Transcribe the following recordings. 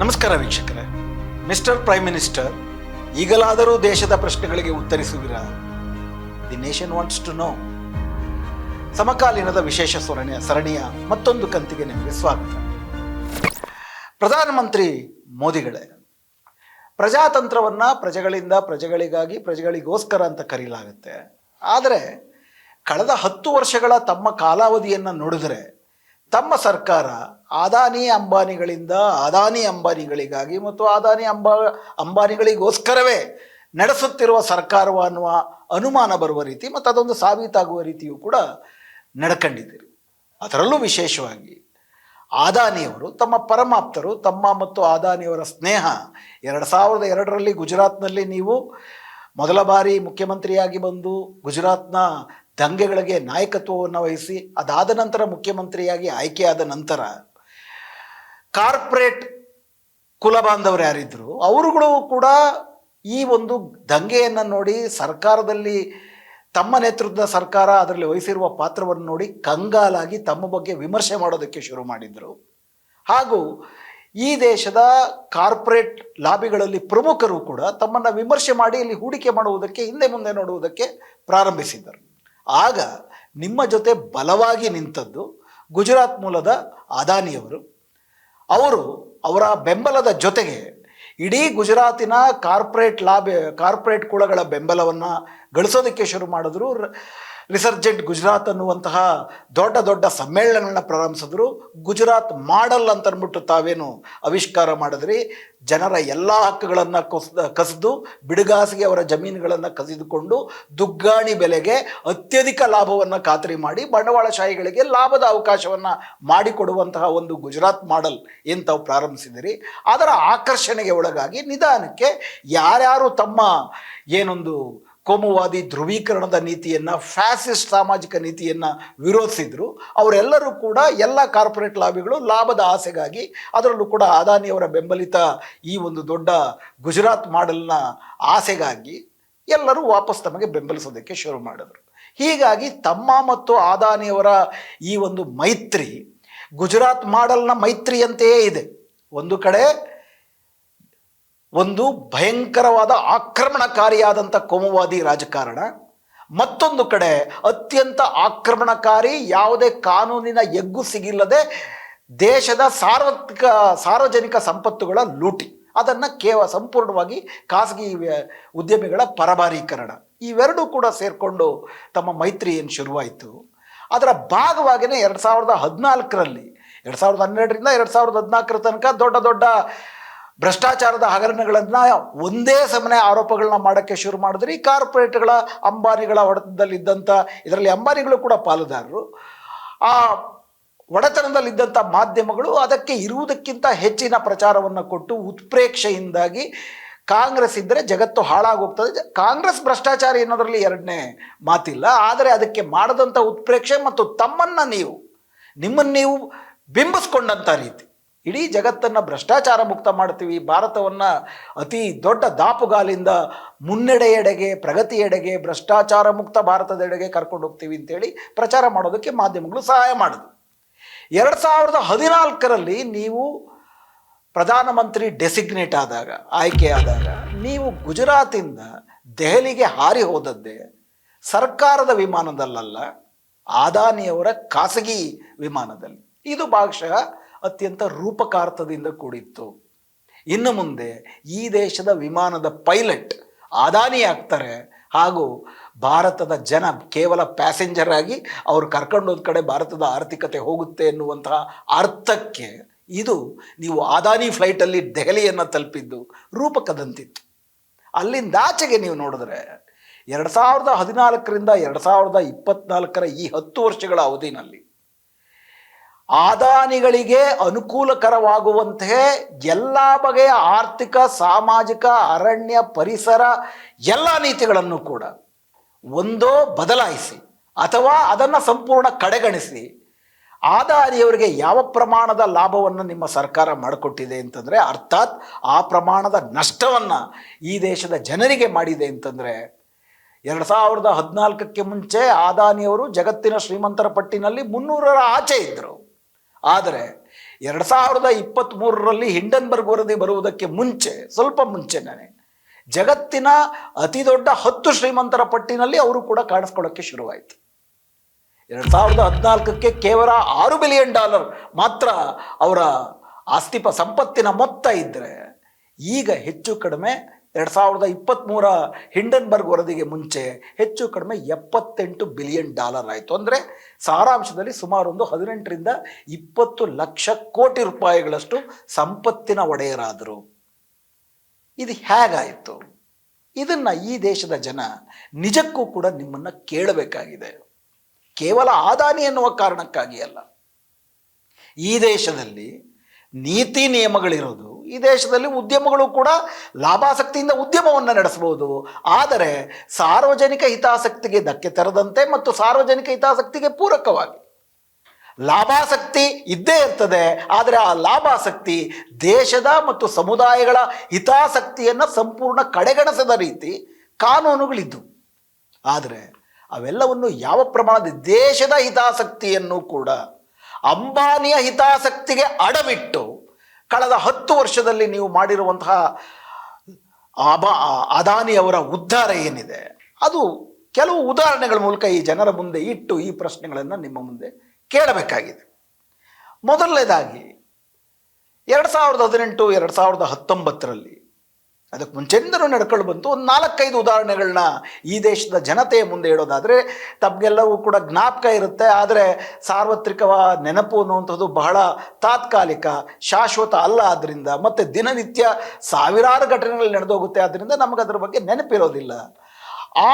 ನಮಸ್ಕಾರ ವೀಕ್ಷಕರೇ. Mister prime minister, ಈಗಲಾದರೂ ದೇಶದ ಪ್ರಶ್ನೆಗಳಿಗೆ ಉತ್ತರಿಸುವಿರಾ? The nation wants to know. ಸಮಕಾಲೀನದ ವಿಶೇಷ ಸರಣಿಯ ಸರಣಿಯ ಮತ್ತೊಂದು ಕಂತಿಗೆ ನಿಮಗೆ ಸ್ವಾಗತ. ಪ್ರಧಾನಮಂತ್ರಿ ಮೋದಿಗಳೇ, ಪ್ರಜಾತಂತ್ರವನ್ನು ಪ್ರಜೆಗಳಿಂದ ಪ್ರಜೆಗಳಿಗಾಗಿ ಪ್ರಜೆಗಳಿಗೋಸ್ಕರ ಅಂತ ಕರೀಲಾಗುತ್ತೆ. ಆದರೆ, ಕಳೆದ ಹತ್ತು ವರ್ಷಗಳ ತಮ್ಮ ಕಾಲಾವಧಿಯನ್ನು ನೋಡಿದರೆ ತಮ್ಮ ಸರ್ಕಾರ ಅದಾನಿ ಅಂಬಾನಿಗಳಿಂದ ಅದಾನಿ ಅಂಬಾನಿಗಳಿಗಾಗಿ ಮತ್ತು ಅದಾನಿ ಅಂಬಾ, ಅಂಬಾನಿಗಳಿಗೋಸ್ಕರವೇ ನಡೆಸುತ್ತಿರುವ ಸರ್ಕಾರವ ಅನ್ನುವ ಅನುಮಾನ ಬರುವ ರೀತಿ ಮತ್ತು ಅದೊಂದು ಸಾಬೀತಾಗುವ ರೀತಿಯೂ ಕೂಡ ನಡ್ಕೊಂಡಿದ್ದೀರಿ ಅದರಲ್ಲೂ ವಿಶೇಷವಾಗಿ ಆದಾನಿಯವರು ತಮ್ಮ ಪರಮಾಪ್ತರು, ತಮ್ಮ ಮತ್ತು ಆದಾನಿಯವರ ಸ್ನೇಹ ಎರಡು ಸಾವಿರದ ಎರಡರಲ್ಲಿ ಗುಜರಾತ್ನಲ್ಲಿ ನೀವು ಮೊದಲ ಬಾರಿ ಮುಖ್ಯಮಂತ್ರಿಯಾಗಿ ಬಂದು ಗುಜರಾತ್ನ ದಂಗೆಗಳಿಗೆ ನಾಯಕತ್ವವನ್ನು ವಹಿಸಿ, ಅದಾದ ನಂತರ ಮುಖ್ಯಮಂತ್ರಿಯಾಗಿ ಆಯ್ಕೆಯಾದ ನಂತರ ಕಾರ್ಪೊರೇಟ್ ಕುಲಬಾಂಧವರು ಯಾರಿದ್ರು, ಅವರುಗಳು ಕೂಡ ಈ ಒಂದು ದಂಗೆಯನ್ನು ನೋಡಿ ಸರ್ಕಾರದಲ್ಲಿ ತಮ್ಮ ನೇತೃತ್ವದ ಸರ್ಕಾರ ಅದರಲ್ಲಿ ವಹಿಸಿರುವ ಪಾತ್ರವನ್ನು ನೋಡಿ ಕಂಗಾಲಾಗಿ ತಮ್ಮ ಬಗ್ಗೆ ವಿಮರ್ಶೆ ಮಾಡೋದಕ್ಕೆ ಶುರು ಮಾಡಿದರು. ಹಾಗೂ ಈ ದೇಶದ ಕಾರ್ಪೊರೇಟ್ ಲಾಬಿಗಳಲ್ಲಿ ಪ್ರಮುಖರು ಕೂಡ ತಮ್ಮನ್ನು ವಿಮರ್ಶೆ ಮಾಡಿ ಇಲ್ಲಿ ಹೂಡಿಕೆ ಮಾಡುವುದಕ್ಕೆ, ಹಿಂದೆ ಮುಂದೆ ನೋಡುವುದಕ್ಕೆ ಪ್ರಾರಂಭಿಸಿದ್ದರು. ಆಗ ನಿಮ್ಮ ಜೊತೆ ಬಲವಾಗಿ ನಿಂತದ್ದು ಗುಜರಾತ್ ಮೂಲದ ಅದಾನಿಯವರು. ಅವರು ಅವರ ಬೆಂಬಲದ ಜೊತೆಗೆ ಇಡೀ ಗುಜರಾತಿನ ಕಾರ್ಪೊರೇಟ್ ಲಾಬೆ, ಕಾರ್ಪೊರೇಟ್ ಕುಳಗಳ ಬೆಂಬಲವನ್ನು ಗಳಿಸೋದಕ್ಕೆ ಶುರು ಮಾಡಿದ್ರು. ರಿಸರ್ಜೆಂಟ್ ಗುಜರಾತ್ ಅನ್ನುವಂತಹ ದೊಡ್ಡ ದೊಡ್ಡ ಸಮ್ಮೇಳನಗಳನ್ನ ಪ್ರಾರಂಭಿಸಿದ್ರು. ಗುಜರಾತ್ ಮಾಡಲ್ ಅಂತ ಅಂದ್ಬಿಟ್ಟು ತಾವೇನು ಆವಿಷ್ಕಾರ ಮಾಡಿದ್ರಿ. ಜನರ ಎಲ್ಲ ಹಕ್ಕುಗಳನ್ನು ಕೊಸ್ದ ಕಸಿದು ಬಿಡುಗಾಸಿಗೆ ಅವರ ಜಮೀನುಗಳನ್ನು ಕಸಿದುಕೊಂಡು ದುಗ್ಗಾಣಿ ಬೆಲೆಗೆ ಅತ್ಯಧಿಕ ಲಾಭವನ್ನು ಖಾತರಿ ಮಾಡಿ ಬಂಡವಾಳಶಾಹಿಗಳಿಗೆ ಲಾಭದ ಅವಕಾಶವನ್ನು ಮಾಡಿಕೊಡುವಂತಹ ಒಂದು ಗುಜರಾತ್ ಮಾಡಲ್ ಏನು ತಾವು ಪ್ರಾರಂಭಿಸಿದಿರಿ. ಅದರ ಆಕರ್ಷಣೆಗೆ ಒಳಗಾಗಿ ನಿಧಾನಕ್ಕೆ ಯಾರ್ಯಾರು ತಮ್ಮ ಏನೊಂದು ಕೋಮುವಾದಿ ಧ್ರುವೀಕರಣದ ನೀತಿಯನ್ನು ಫ್ಯಾಸಿಸ್ಟ್ ಸಾಮಾಜಿಕ ನೀತಿಯನ್ನು ವಿರೋಧಿಸಿದ್ರು. ಅವರೆಲ್ಲರೂ ಕೂಡ ಎಲ್ಲ ಕಾರ್ಪೊರೇಟ್ ಲಾಬಿಗಳು ಲಾಭದ ಆಸೆಗಾಗಿ ಅದರಲ್ಲೂ ಕೂಡ ಅದಾನಿಯವರ ಬೆಂಬಲಿತ ಈ ಒಂದು ದೊಡ್ಡ ಗುಜರಾತ್ ಮಾಡೆಲ್ನ ಆಸೆಗಾಗಿ ಎಲ್ಲರೂ ವಾಪಸ್ ತಮಗೆ ಬೆಂಬಲಿಸೋದಕ್ಕೆ ಶುರು ಮಾಡಿದರು. ಹೀಗಾಗಿ ತಮ್ಮ ಮತ್ತು ಅದಾನಿಯವರ ಈ ಒಂದು ಮೈತ್ರಿ, ಗುಜರಾತ್ ಮಾಡೆಲ್ನ ಮೈತ್ರಿಯಂತೆಯೇ ಇದೆ. ಒಂದು ಕಡೆ ಒಂದು ಭಯಂಕರವಾದ ಆಕ್ರಮಣಕಾರಿಯಾದಂಥ ಕೋಮುವಾದಿ ರಾಜಕಾರಣ. ಮತ್ತೊಂದು ಕಡೆ ಅತ್ಯಂತ ಆಕ್ರಮಣಕಾರಿ ಯಾವುದೇ ಕಾನೂನಿನ ಎಗ್ಗು ಸಿಗಿಲ್ಲದೆ ದೇಶದ ಸಾರ್ವತ್ರಿಕ, ಸಾರ್ವಜನಿಕ ಸಂಪತ್ತುಗಳ ಲೂಟಿ. ಅದನ್ನು ಕೇವಲ ಸಂಪೂರ್ಣವಾಗಿ ಖಾಸಗಿ ಉದ್ಯಮಿಗಳ ಪರಭಾರೀಕರಣ. ಇವೆರಡೂ ಕೂಡ ಸೇರಿಕೊಂಡು ತಮ್ಮ ಮೈತ್ರಿ ಏನು ಶುರುವಾಯಿತು? ಅದರ ಭಾಗವಾಗಿಯೇ ಎರಡು ಸಾವಿರದ ಹದಿನಾಲ್ಕರಲ್ಲಿ, ಎರಡು ಸಾವಿರದ ಹನ್ನೆರಡರಿಂದ ಎರಡು ಸಾವಿರದ ಹದಿನಾಲ್ಕರ ತನಕ ದೊಡ್ಡ ದೊಡ್ಡ ಭ್ರಷ್ಟಾಚಾರದ ಹಗರಣಗಳನ್ನು ಒಂದೇ ಸಮನೆ ಆರೋಪಗಳನ್ನ ಮಾಡೋಕ್ಕೆ ಶುರು ಮಾಡಿದ್ರೆ. ಈ ಕಾರ್ಪೊರೇಟ್ಗಳ ಅಂಬಾನಿಗಳ ಹೊಡೆತದಲ್ಲಿದ್ದಂಥ ಇದರಲ್ಲಿ ಅಂಬಾನಿಗಳು ಕೂಡ ಪಾಲುದಾರರು. ಆ ಒಡೆತನದಲ್ಲಿದ್ದಂಥ ಮಾಧ್ಯಮಗಳು ಅದಕ್ಕೆ ಇರುವುದಕ್ಕಿಂತ ಹೆಚ್ಚಿನ ಪ್ರಚಾರವನ್ನು ಕೊಟ್ಟು ಉತ್ಪ್ರೇಕ್ಷೆಯಿಂದಾಗಿ ಕಾಂಗ್ರೆಸ್ ಇದ್ದರೆ ಜಗತ್ತು ಹಾಳಾಗೋಗ್ತದೆ. ಕಾಂಗ್ರೆಸ್ ಭ್ರಷ್ಟಾಚಾರ ಅನ್ನೋದರಲ್ಲಿ ಎರಡನೇ ಮಾತಿಲ್ಲ. ಆದರೆ ಅದಕ್ಕೆ ಮಾಡದಂಥ ಉತ್ಪ್ರೇಕ್ಷೆ ಮತ್ತು ತಮ್ಮನ್ನು ನೀವು, ನಿಮ್ಮನ್ನು ನೀವು ಬಿಂಬಿಸ್ಕೊಂಡಂಥ ರೀತಿ. ಇಡೀ ಜಗತ್ತನ್ನು ಭ್ರಷ್ಟಾಚಾರ ಮುಕ್ತ ಮಾಡ್ತೀವಿ, ಭಾರತವನ್ನು ಅತಿ ದೊಡ್ಡ ದಾಪುಗಾಲಿಂದ ಮುನ್ನಡೆಯೆಡೆಗೆ, ಪ್ರಗತಿಯೆಡೆಗೆ, ಭ್ರಷ್ಟಾಚಾರ ಮುಕ್ತ ಭಾರತದೆಡೆಗೆ ಕರ್ಕೊಂಡು ಹೋಗ್ತೀವಿ ಅಂತೇಳಿ ಪ್ರಚಾರ ಮಾಡೋದಕ್ಕೆ ಮಾಧ್ಯಮಗಳು ಸಹಾಯ ಮಾಡಿದ್ವು ಎರಡು ಸಾವಿರದ ಹದಿನಾಲ್ಕರಲ್ಲಿ ನೀವು ಪ್ರಧಾನಮಂತ್ರಿ ಡೆಸಿಗ್ನೇಟ್ ಆದಾಗ, ಆಯ್ಕೆ ಆದಾಗ, ನೀವು ಗುಜರಾತಿಂದ ದೆಹಲಿಗೆ ಹಾರಿ ಹೋದದ್ದೇ ಸರ್ಕಾರದ ವಿಮಾನದಲ್ಲಲ್ಲ, ಆದಾನಿಯವರ ಖಾಸಗಿ ವಿಮಾನದಲ್ಲಿ. ಇದು ಭಾಗಶಃ ಅತ್ಯಂತ ರೂಪಕಾರ್ಥದಿಂದ ಕೂಡಿತ್ತು. ಇನ್ನು ಮುಂದೆ ಈ ದೇಶದ ವಿಮಾನದ ಪೈಲಟ್ ಆದಾನಿ ಆಗ್ತಾರೆ ಹಾಗೂ ಭಾರತದ ಜನ ಕೇವಲ ಪ್ಯಾಸೆಂಜರ್ ಆಗಿ ಅವರು ಕರ್ಕೊಂಡೋದ ಕಡೆ ಭಾರತದ ಆರ್ಥಿಕತೆ ಹೋಗುತ್ತೆ ಎನ್ನುವಂತಹ ಅರ್ಥಕ್ಕೆ ಇದು ನೀವು ಆದಾನಿ ಫ್ಲೈಟಲ್ಲಿ ದೆಹಲಿಯನ್ನು ತಲುಪಿದ್ದು ರೂಪಕದಂತಿತ್ತು. ಅಲ್ಲಿಂದಾಚೆಗೆ ನೀವು ನೋಡಿದ್ರೆ ಎರಡು ಸಾವಿರದ ಹದಿನಾಲ್ಕರಿಂದ ಎರಡು ಸಾವಿರದ ಇಪ್ಪತ್ನಾಲ್ಕರ ಈ ಹತ್ತು ವರ್ಷಗಳ ಅವಧಿನಲ್ಲಿ ಆದಾನಿಗಳಿಗೆ ಅನುಕೂಲಕರವಾಗುವಂತೆ ಎಲ್ಲ ಬಗೆಯ ಆರ್ಥಿಕ, ಸಾಮಾಜಿಕ, ಅರಣ್ಯ, ಪರಿಸರ, ಎಲ್ಲ ನೀತಿಗಳನ್ನು ಕೂಡ ಒಂದೋ ಬದಲಾಯಿಸಿ ಅಥವಾ ಅದನ್ನು ಸಂಪೂರ್ಣ ಕಡೆಗಣಿಸಿ ಆದಾನಿಯವರಿಗೆ ಯಾವ ಪ್ರಮಾಣದ ಲಾಭವನ್ನು ನಿಮ್ಮ ಸರ್ಕಾರ ಮಾಡಿಕೊಟ್ಟಿದೆ ಅಂತಂದರೆ ಅರ್ಥಾತ್ ಆ ಪ್ರಮಾಣದ ನಷ್ಟವನ್ನು ಈ ದೇಶದ ಜನರಿಗೆ ಮಾಡಿದೆ ಅಂತಂದರೆ ಎರಡು ಸಾವಿರದ ಹದಿನಾಲ್ಕಕ್ಕೆ ಮುಂಚೆ ಆದಾನಿಯವರು ಜಗತ್ತಿನ ಶ್ರೀಮಂತರ ಪಟ್ಟಿನಲ್ಲಿ ಮುನ್ನೂರರ ಆಚೆ ಇದ್ದರು ಆದರೆ ಎರಡು ಸಾವಿರದ ಇಪ್ಪತ್ತ್ಮೂರರಲ್ಲಿ ಹಿಂಡನ್ಬರ್ಗ್ ವರದಿ ಬರುವುದಕ್ಕೆ ಮುಂಚೆ, ಸ್ವಲ್ಪ ಮುಂಚೆನೇ ಜಗತ್ತಿನ ಅತಿ ದೊಡ್ಡ ಹತ್ತು ಶ್ರೀಮಂತರ ಪಟ್ಟಿನಲ್ಲಿ ಅವರು ಕೂಡ ಕಾಣಿಸ್ಕೊಳ್ಳೋಕ್ಕೆ ಶುರುವಾಯಿತು. ಎರಡು ಸಾವಿರದ ಹದಿನಾಲ್ಕಕ್ಕೆ ಕೇವಲ ಆರು ಬಿಲಿಯನ್ ಡಾಲರ್ ಮಾತ್ರ ಅವರ ಆಸ್ತಿಪ ಸಂಪತ್ತಿನ ಮೊತ್ತ ಇದ್ದರೆ ಈಗ ಹೆಚ್ಚು ಕಡಿಮೆ ಎರಡು ಸಾವಿರದ ಇಪ್ಪತ್ತ್ಮೂರ ಹಿಂಡನ್ಬರ್ಗ್ ವರದಿಗೆ ಮುಂಚೆ ಹೆಚ್ಚು ಕಡಿಮೆ ಎಪ್ಪತ್ತೆಂಟು ಬಿಲಿಯನ್ ಡಾಲರ್ ಆಯಿತು. ಅಂದರೆ ಸಾರಾಂಶದಲ್ಲಿ ಸುಮಾರು ಒಂದು ಹದಿನೆಂಟರಿಂದ ಇಪ್ಪತ್ತು ಲಕ್ಷ ಕೋಟಿ ರೂಪಾಯಿಗಳಷ್ಟು ಸಂಪತ್ತಿನ ಒಡೆಯರಾದರು. ಇದು ಹೇಗಾಯಿತು? ಇದನ್ನು ಈ ದೇಶದ ಜನ ನಿಜಕ್ಕೂ ಕೂಡ ನಿಮ್ಮನ್ನು ಕೇಳಬೇಕಾಗಿದೆ. ಕೇವಲ ಆದಾನಿ ಎನ್ನುವ ಕಾರಣಕ್ಕಾಗಿ ಅಲ್ಲ. ಈ ದೇಶದಲ್ಲಿ ನೀತಿ ನಿಯಮಗಳಿರೋದು ಈ ದೇಶದಲ್ಲಿ ಉದ್ಯಮಗಳು ಕೂಡ ಲಾಭಾಸಕ್ತಿಯಿಂದ ಉದ್ಯಮವನ್ನು ನಡೆಸಬಹುದು. ಆದರೆ ಸಾರ್ವಜನಿಕ ಹಿತಾಸಕ್ತಿಗೆ ಧಕ್ಕೆ ತರದಂತೆ ಮತ್ತು ಸಾರ್ವಜನಿಕ ಹಿತಾಸಕ್ತಿಗೆ ಪೂರಕವಾಗಿ. ಲಾಭಾಸಕ್ತಿ ಇದ್ದೇ ಇರ್ತದೆ, ಆದರೆ ಆ ಲಾಭಾಸಕ್ತಿ ದೇಶದ ಮತ್ತು ಸಮುದಾಯಗಳ ಹಿತಾಸಕ್ತಿಯನ್ನು ಸಂಪೂರ್ಣ ಕಡೆಗಣಿಸದ ರೀತಿ ಕಾನೂನುಗಳಿದ್ದು. ಆದರೆ ಅವೆಲ್ಲವನ್ನು ಯಾವ ಪ್ರಮಾಣದ ದೇಶದ ಹಿತಾಸಕ್ತಿಯನ್ನು ಕೂಡ ಅಂಬಾನಿಯ ಹಿತಾಸಕ್ತಿಗೆ ಅಡವಿಟ್ಟು ಕಳೆದ ಹತ್ತು ವರ್ಷದಲ್ಲಿ ನೀವು ಮಾಡಿರುವಂತಹ ಅಬ ಅದಾನಿಯವರ ಉದ್ಧಾರ ಏನಿದೆ? ಅದು ಕೆಲವು ಉದಾಹರಣೆಗಳ ಮೂಲಕ ಈ ಜನರ ಮುಂದೆ ಇಟ್ಟು ಈ ಪ್ರಶ್ನೆಗಳನ್ನು ನಿಮ್ಮ ಮುಂದೆ ಕೇಳಬೇಕಾಗಿದೆ. ಮೊದಲನೇದಾಗಿ, ಎರಡು ಸಾವಿರದ ಹದಿನೆಂಟು, ಎರಡು ಸಾವಿರದ ಹತ್ತೊಂಬತ್ತರಲ್ಲಿ ಅದಕ್ಕೆ ಮುಂಚೆಯಿಂದಲೂ ನಡ್ಕೊಂಡು ಬಂತು. ಒಂದು ನಾಲ್ಕೈದು ಉದಾಹರಣೆಗಳನ್ನ ಈ ದೇಶದ ಜನತೆಯ ಮುಂದೆ ಇಡೋದಾದರೆ ತಮಗೆಲ್ಲವೂ ಕೂಡ ಜ್ಞಾಪಕ ಇರುತ್ತೆ. ಆದರೆ ಸಾರ್ವತ್ರಿಕ ನೆನಪು ಅನ್ನುವಂಥದ್ದು ಬಹಳ ತಾತ್ಕಾಲಿಕ, ಶಾಶ್ವತ ಅಲ್ಲ ಆದ್ದರಿಂದ ಮತ್ತು ದಿನನಿತ್ಯ ಸಾವಿರಾರು ಘಟನೆಗಳು ನಡೆದೋಗುತ್ತೆ. ಆದ್ದರಿಂದ ನಮಗೆ ಅದರ ಬಗ್ಗೆ ನೆನಪಿರೋದಿಲ್ಲ.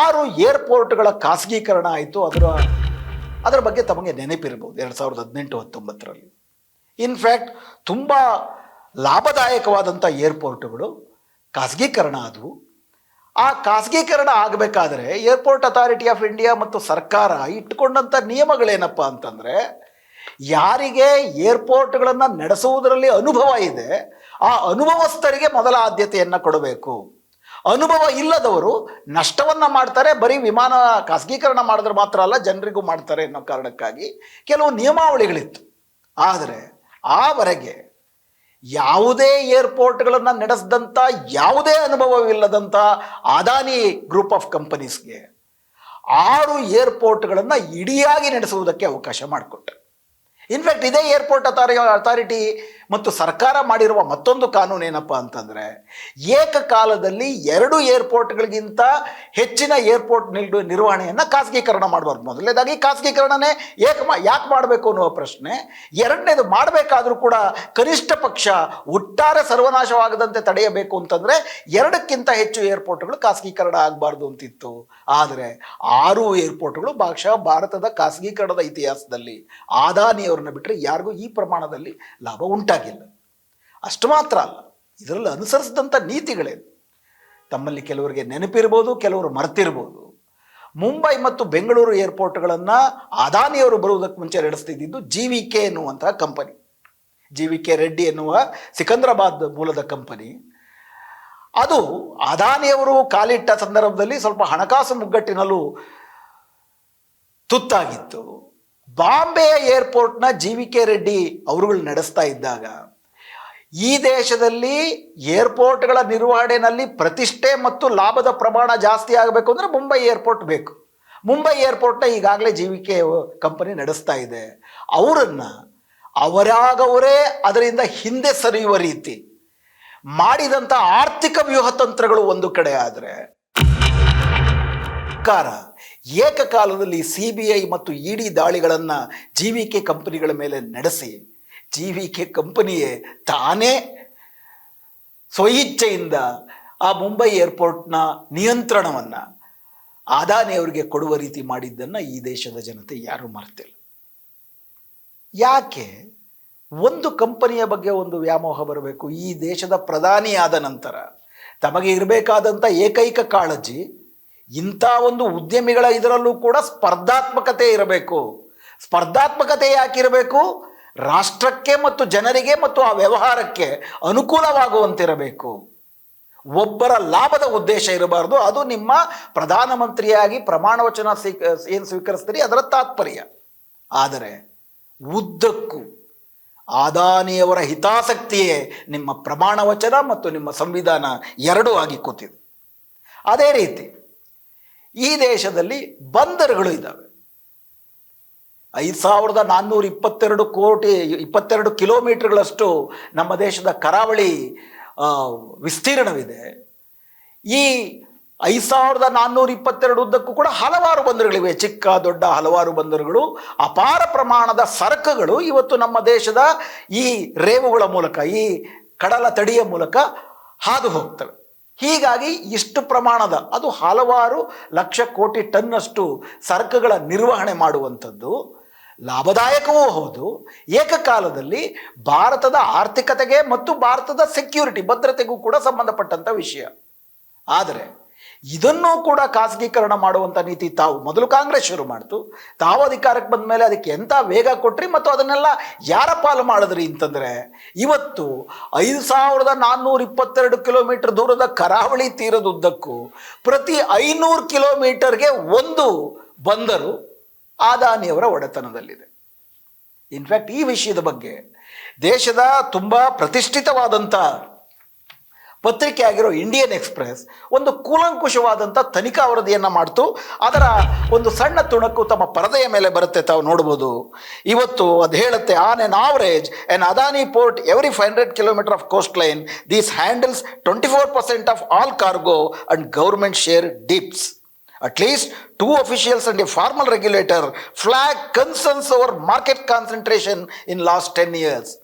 ಆರು ಏರ್ಪೋರ್ಟ್ಗಳ ಖಾಸಗೀಕರಣ ಆಯಿತು. ಅದರ ಅದರ ಬಗ್ಗೆ ತಮಗೆ ನೆನಪಿರ್ಬೋದು ಎರಡು ಸಾವಿರದ ಹದಿನೆಂಟು, ಹತ್ತೊಂಬತ್ತರಲ್ಲಿ. ಇನ್ಫ್ಯಾಕ್ಟ್ ತುಂಬ ಲಾಭದಾಯಕವಾದಂಥ ಏರ್ಪೋರ್ಟ್ಗಳು ಖಾಸಗೀಕರಣ ಅದು. ಆ ಖಾಸಗೀಕರಣ ಆಗಬೇಕಾದ್ರೆ ಏರ್ಪೋರ್ಟ್ ಅಥಾರಿಟಿ ಆಫ್ ಇಂಡಿಯಾ ಮತ್ತು ಸರ್ಕಾರ ಇಟ್ಟುಕೊಂಡಂಥ ನಿಯಮಗಳೇನಪ್ಪ ಅಂತಂದರೆ, ಯಾರಿಗೆ ಏರ್ಪೋರ್ಟ್ಗಳನ್ನು ನಡೆಸುವುದರಲ್ಲಿ ಅನುಭವ ಇದೆ, ಆ ಅನುಭವಸ್ಥರಿಗೆ ಮೊದಲ ಆದ್ಯತೆಯನ್ನು ಕೊಡಬೇಕು. ಅನುಭವ ಇಲ್ಲದವರು ನಷ್ಟವನ್ನು ಮಾಡ್ತಾರೆ, ಬರೀ ವಿಮಾನ ಖಾಸಗೀಕರಣ ಮಾಡಿದ್ರೆ ಮಾತ್ರ ಅಲ್ಲ, ಜನರಿಗೂ ಮಾಡ್ತಾರೆ ಅನ್ನೋ ಕಾರಣಕ್ಕಾಗಿ ಕೆಲವು ನಿಯಮಾವಳಿಗಳಿತ್ತು. ಆದರೆ ಆವರೆಗೆ ಯಾವುದೇ ಏರ್ಪೋರ್ಟ್ಗಳನ್ನು ನಡೆಸಿದಂಥ ಯಾವುದೇ ಅನುಭವವಿಲ್ಲದಂಥ ಅದಾನಿ ಗ್ರೂಪ್ ಆಫ್ ಕಂಪನೀಸ್ಗೆ ಆರು ಏರ್ಪೋರ್ಟ್ಗಳನ್ನು ಇಡಿಯಾಗಿ ನಡೆಸುವುದಕ್ಕೆ ಅವಕಾಶ ಮಾಡಿಕೊಟ್ಟರು ಇನ್ಫ್ಯಾಕ್ಟ್ ಇದೇ ಏರ್ಪೋರ್ಟ್ ಅಥಾರಿ ಅಥಾರಿಟಿ ಮತ್ತು ಸರ್ಕಾರ ಮಾಡಿರುವ ಮತ್ತೊಂದು ಕಾನೂನು ಏನಪ್ಪ ಅಂತಂದರೆ, ಏಕಕಾಲದಲ್ಲಿ ಎರಡು ಏರ್ಪೋರ್ಟ್ಗಳಿಗಿಂತ ಹೆಚ್ಚಿನ ಏರ್ಪೋರ್ಟ್ ನಿಲ್ಡು ನಿರ್ವಹಣೆಯನ್ನು ಖಾಸಗೀಕರಣ ಮಾಡಬಾರ್ದು ಮೊದಲನೇದಾಗಿ. ಖಾಸಗೀಕರಣನೇ ಏಕ ಯಾಕೆ ಮಾಡಬೇಕು ಅನ್ನುವ ಪ್ರಶ್ನೆ. ಎರಡನೇದು ಮಾಡಬೇಕಾದರೂ ಕೂಡ ಕನಿಷ್ಠ ಪಕ್ಷ ಒಟ್ಟಾರೆ ಸರ್ವನಾಶವಾಗದಂತೆ ತಡೆಯಬೇಕು ಅಂತಂದರೆ ಎರಡಕ್ಕಿಂತ ಹೆಚ್ಚು ಏರ್ಪೋರ್ಟ್ಗಳು ಖಾಸಗೀಕರಣ ಆಗಬಾರ್ದು ಅಂತಿತ್ತು. ಆದರೆ ಆರು ಏರ್ಪೋರ್ಟ್ಗಳು ಭಾಗಶಃ ಭಾರತದ ಖಾಸಗೀಕರಣದ ಇತಿಹಾಸದಲ್ಲಿ ಆದಾನಿಯವರನ್ನ ಬಿಟ್ಟರೆ ಯಾರಿಗೂ ಈ ಪ್ರಮಾಣದಲ್ಲಿ ಲಾಭ ಉಂಟಾಗಿಲ್ಲ ಅಷ್ಟು ಮಾತ್ರ ಅಲ್ಲ, ಇದರಲ್ಲಿ ಅನುಸರಿಸಿದಂಥ ನೀತಿಗಳೇನು? ತಮ್ಮಲ್ಲಿ ಕೆಲವರಿಗೆ ನೆನಪಿರ್ಬೋದು, ಕೆಲವರು ಮರ್ತಿರ್ಬೋದು. ಮುಂಬೈ ಮತ್ತು ಬೆಂಗಳೂರು ಏರ್ಪೋರ್ಟ್ಗಳನ್ನು ಅದಾನಿಯವರು ಬರುವುದಕ್ಕೆ ಮುಂಚೆ ನಡೆಸ್ತಿದ್ದು ಜಿ ವಿ ಕೆ ಎನ್ನುವಂತಹ company. G V K Reddy ಎನ್ನುವ ಸಿಕಂದ್ರಾಬಾದ್ ಮೂಲದ ಕಂಪನಿ. ಅದು ಅದಾನಿಯವರು ಕಾಲಿಟ್ಟ ಸಂದರ್ಭದಲ್ಲಿ ಸ್ವಲ್ಪ ಹಣಕಾಸು ಮುಗ್ಗಟ್ಟಿನಲ್ಲೂ ತುತ್ತಾಗಿತ್ತು. ಬಾಂಬೆಯ ಏರ್ಪೋರ್ಟ್ನ ಜಿ ವಿ ಕೆ ರೆಡ್ಡಿ ಅವರುಗಳು ನಡೆಸ್ತಾ ಇದ್ದಾಗ, ಈ ದೇಶದಲ್ಲಿ ಏರ್ಪೋರ್ಟ್ಗಳ ನಿರ್ವಹಣೆಯಲ್ಲಿ ಪ್ರತಿಷ್ಠೆ ಮತ್ತು ಲಾಭದ ಪ್ರಮಾಣ ಜಾಸ್ತಿ ಆಗಬೇಕು ಅಂದರೆ ಮುಂಬೈ ಏರ್ಪೋರ್ಟ್ ಬೇಕು. ಮುಂಬೈ ಏರ್ಪೋರ್ಟ್ನ ಈಗಾಗಲೇ ಜಿ ವಿ ಕೆ ಕಂಪನಿ ನಡೆಸ್ತಾ ಇದೆ. ಅವರನ್ನು ಅವರಾಗವರೇ ಅದರಿಂದ ಹಿಂದೆ ಸರಿಯುವ ರೀತಿ ಮಾಡಿದಂಥ ಆರ್ಥಿಕ ವ್ಯೂಹತಂತ್ರಗಳು ಒಂದು ಕಡೆ ಆದರೆ ಸರ್ಕಾರ ಏಕಕಾಲದಲ್ಲಿ ಸಿ ಬಿ ಐ ಮತ್ತು ಇ ಡಿ ದಾಳಿಗಳನ್ನು ಜಿ ವಿ ಕೆ ಕಂಪನಿಗಳ ಮೇಲೆ ನಡೆಸಿ ಜಿ ವಿ ಕೆ ಕಂಪನಿಯೇ ತಾನೇ ಸ್ವಇಚ್ಛೆಯಿಂದ ಆ ಮುಂಬೈ ಏರ್ಪೋರ್ಟ್ನ ನಿಯಂತ್ರಣವನ್ನು ಅದಾನಿಯವರಿಗೆ ಕೊಡುವ ರೀತಿ ಮಾಡಿದ್ದನ್ನು ಈ ದೇಶದ ಜನತೆ ಯಾರೂ ಮರ್ತಿಲ್ಲ. ಯಾಕೆ? ಒಂದು ಕಂಪನಿಯ ಬಗ್ಗೆ ಒಂದು ವ್ಯಾಮೋಹ ಬರಬೇಕು. ಈ ದೇಶದ ಪ್ರಧಾನಿಯಾದ ನಂತರ ತಮಗೆ ಇರಬೇಕಾದಂಥ ಏಕೈಕ ಕಾಳಜಿ ಇಂಥ ಒಂದು ಉದ್ಯಮಿಗಳ ಇದರಲ್ಲೂ ಕೂಡ ಸ್ಪರ್ಧಾತ್ಮಕತೆ ಇರಬೇಕು. ಸ್ಪರ್ಧಾತ್ಮಕತೆ ಯಾಕಿರಬೇಕು? ರಾಷ್ಟ್ರಕ್ಕೆ ಮತ್ತು ಜನರಿಗೆ ಮತ್ತು ಆ ವ್ಯವಹಾರಕ್ಕೆ ಅನುಕೂಲವಾಗುವಂತಿರಬೇಕು. ಒಬ್ಬರ ಲಾಭದ ಉದ್ದೇಶ ಇರಬಾರ್ದು. ಅದು ನಿಮ್ಮ ಪ್ರಧಾನಮಂತ್ರಿಯಾಗಿ ಪ್ರಮಾಣ ವಚನ ಸ್ವೀಕ ಏನು ಸ್ವೀಕರಿಸ್ತೀರಿ? ಅದರ ತಾತ್ಪರ್ಯ. ಆದರೆ ಉದ್ದಕ್ಕೂ ಆದಾನಿಯವರ ಹಿತಾಸಕ್ತಿಯೇ ನಿಮ್ಮ ಪ್ರಮಾಣ ವಚನ ಮತ್ತು ನಿಮ್ಮ ಸಂವಿಧಾನ ಎರಡೂ ಆಗಿ ಕೂತಿದೆ. ಅದೇ ರೀತಿ ಈ ದೇಶದಲ್ಲಿ ಬಂದರುಗಳು ಇದ್ದಾವೆ. ಐದು ಸಾವಿರದ ನಾನ್ನೂರ ಇಪ್ಪತ್ತೆರಡು ಕೋಟಿ, ಇಪ್ಪತ್ತೆರಡು ಕಿಲೋಮೀಟರ್ಗಳಷ್ಟು ನಮ್ಮ ದೇಶದ ಕರಾವಳಿ ವಿಸ್ತೀರ್ಣವಿದೆ. ಈ ಐದು ಸಾವಿರದ ನಾನ್ನೂರ ಇಪ್ಪತ್ತೆರಡು ಉದ್ದಕ್ಕೂ ಕೂಡ ಹಲವಾರು ಬಂದರುಗಳಿವೆ. ಚಿಕ್ಕ, ದೊಡ್ಡ ಹಲವಾರು ಬಂದರುಗಳು, ಅಪಾರ ಪ್ರಮಾಣದ ಸರಕುಗಳು ಇವತ್ತು ನಮ್ಮ ದೇಶದ ಈ ರೇವುಗಳ ಮೂಲಕ, ಈ ಕಡಲ ತಡಿಯ ಮೂಲಕ ಹಾದು ಹೋಗ್ತವೆ. ಹೀಗಾಗಿ ಇಷ್ಟು ಪ್ರಮಾಣದ, ಅದು ಹಲವಾರು ಲಕ್ಷ ಕೋಟಿ ಟನ್ನಷ್ಟು ಸರಕುಗಳ ನಿರ್ವಹಣೆ ಮಾಡುವಂಥದ್ದು ಲಾಭದಾಯಕವೂ ಹೌದು. ಏಕಕಾಲದಲ್ಲಿ ಭಾರತದ ಆರ್ಥಿಕತೆಗೆ ಮತ್ತು ಭಾರತದ ಸೆಕ್ಯೂರಿಟಿ ಭದ್ರತೆಗೂ ಕೂಡ ಸಂಬಂಧಪಟ್ಟಂಥ ವಿಷಯ. ಆದರೆ ಇದನ್ನೂ ಕೂಡ ಖಾಸಗೀಕರಣ ಮಾಡುವಂಥ ನೀತಿ ತಾವು ಮೊದಲು ಕಾಂಗ್ರೆಸ್ ಶುರು ಮಾಡ್ತು. ತಾವು ಅಧಿಕಾರಕ್ಕೆ ಬಂದ ಮೇಲೆ ಅದಕ್ಕೆ ಎಂಥ ವೇಗ ಕೊಟ್ರಿ ಮತ್ತು ಅದನ್ನೆಲ್ಲ ಯಾರ ಪಾಲು ಮಾಡಿದ್ರಿ ಅಂತಂದರೆ ಇವತ್ತು ಐದು ಸಾವಿರದ ನಾನ್ನೂರ ಇಪ್ಪತ್ತೆರಡು ಕಿಲೋಮೀಟರ್ ದೂರದ ಕರಾವಳಿ ತೀರದುದ್ದಕ್ಕೂ ಪ್ರತಿ ಐನೂರು ಕಿಲೋಮೀಟರ್ಗೆ ಒಂದು ಬಂದರು ಆದಾನಿಯವರ ಒಡೆತನದಲ್ಲಿದೆ. ಇನ್ಫ್ಯಾಕ್ಟ್ ಈ ವಿಷಯದ ಬಗ್ಗೆ ದೇಶದ ತುಂಬ ಪ್ರತಿಷ್ಠಿತವಾದಂಥ ಪತ್ರಿಕೆ ಆಗಿರೋ ಇಂಡಿಯನ್ ಎಕ್ಸ್ಪ್ರೆಸ್ ಒಂದು ಕೂಲಂಕುಷವಾದಂಥ ತನಿಖಾ ವರದಿಯನ್ನು ಮಾಡ್ತು. ಅದರ ಒಂದು ಸಣ್ಣ ತುಣಕು ತಮ್ಮ ಪರದೆಯ ಮೇಲೆ ಬರುತ್ತೆ ತಾವು ನೋಡ್ಬೋದು. ಇವತ್ತು ಅದು ಹೇಳುತ್ತೆ, on an average an Adani port every five hundred kilometre of coastline these handles twenty four percent of all cargo and government share dips At least two officials and a formal regulator flag concerns over market concentration in last 10 years.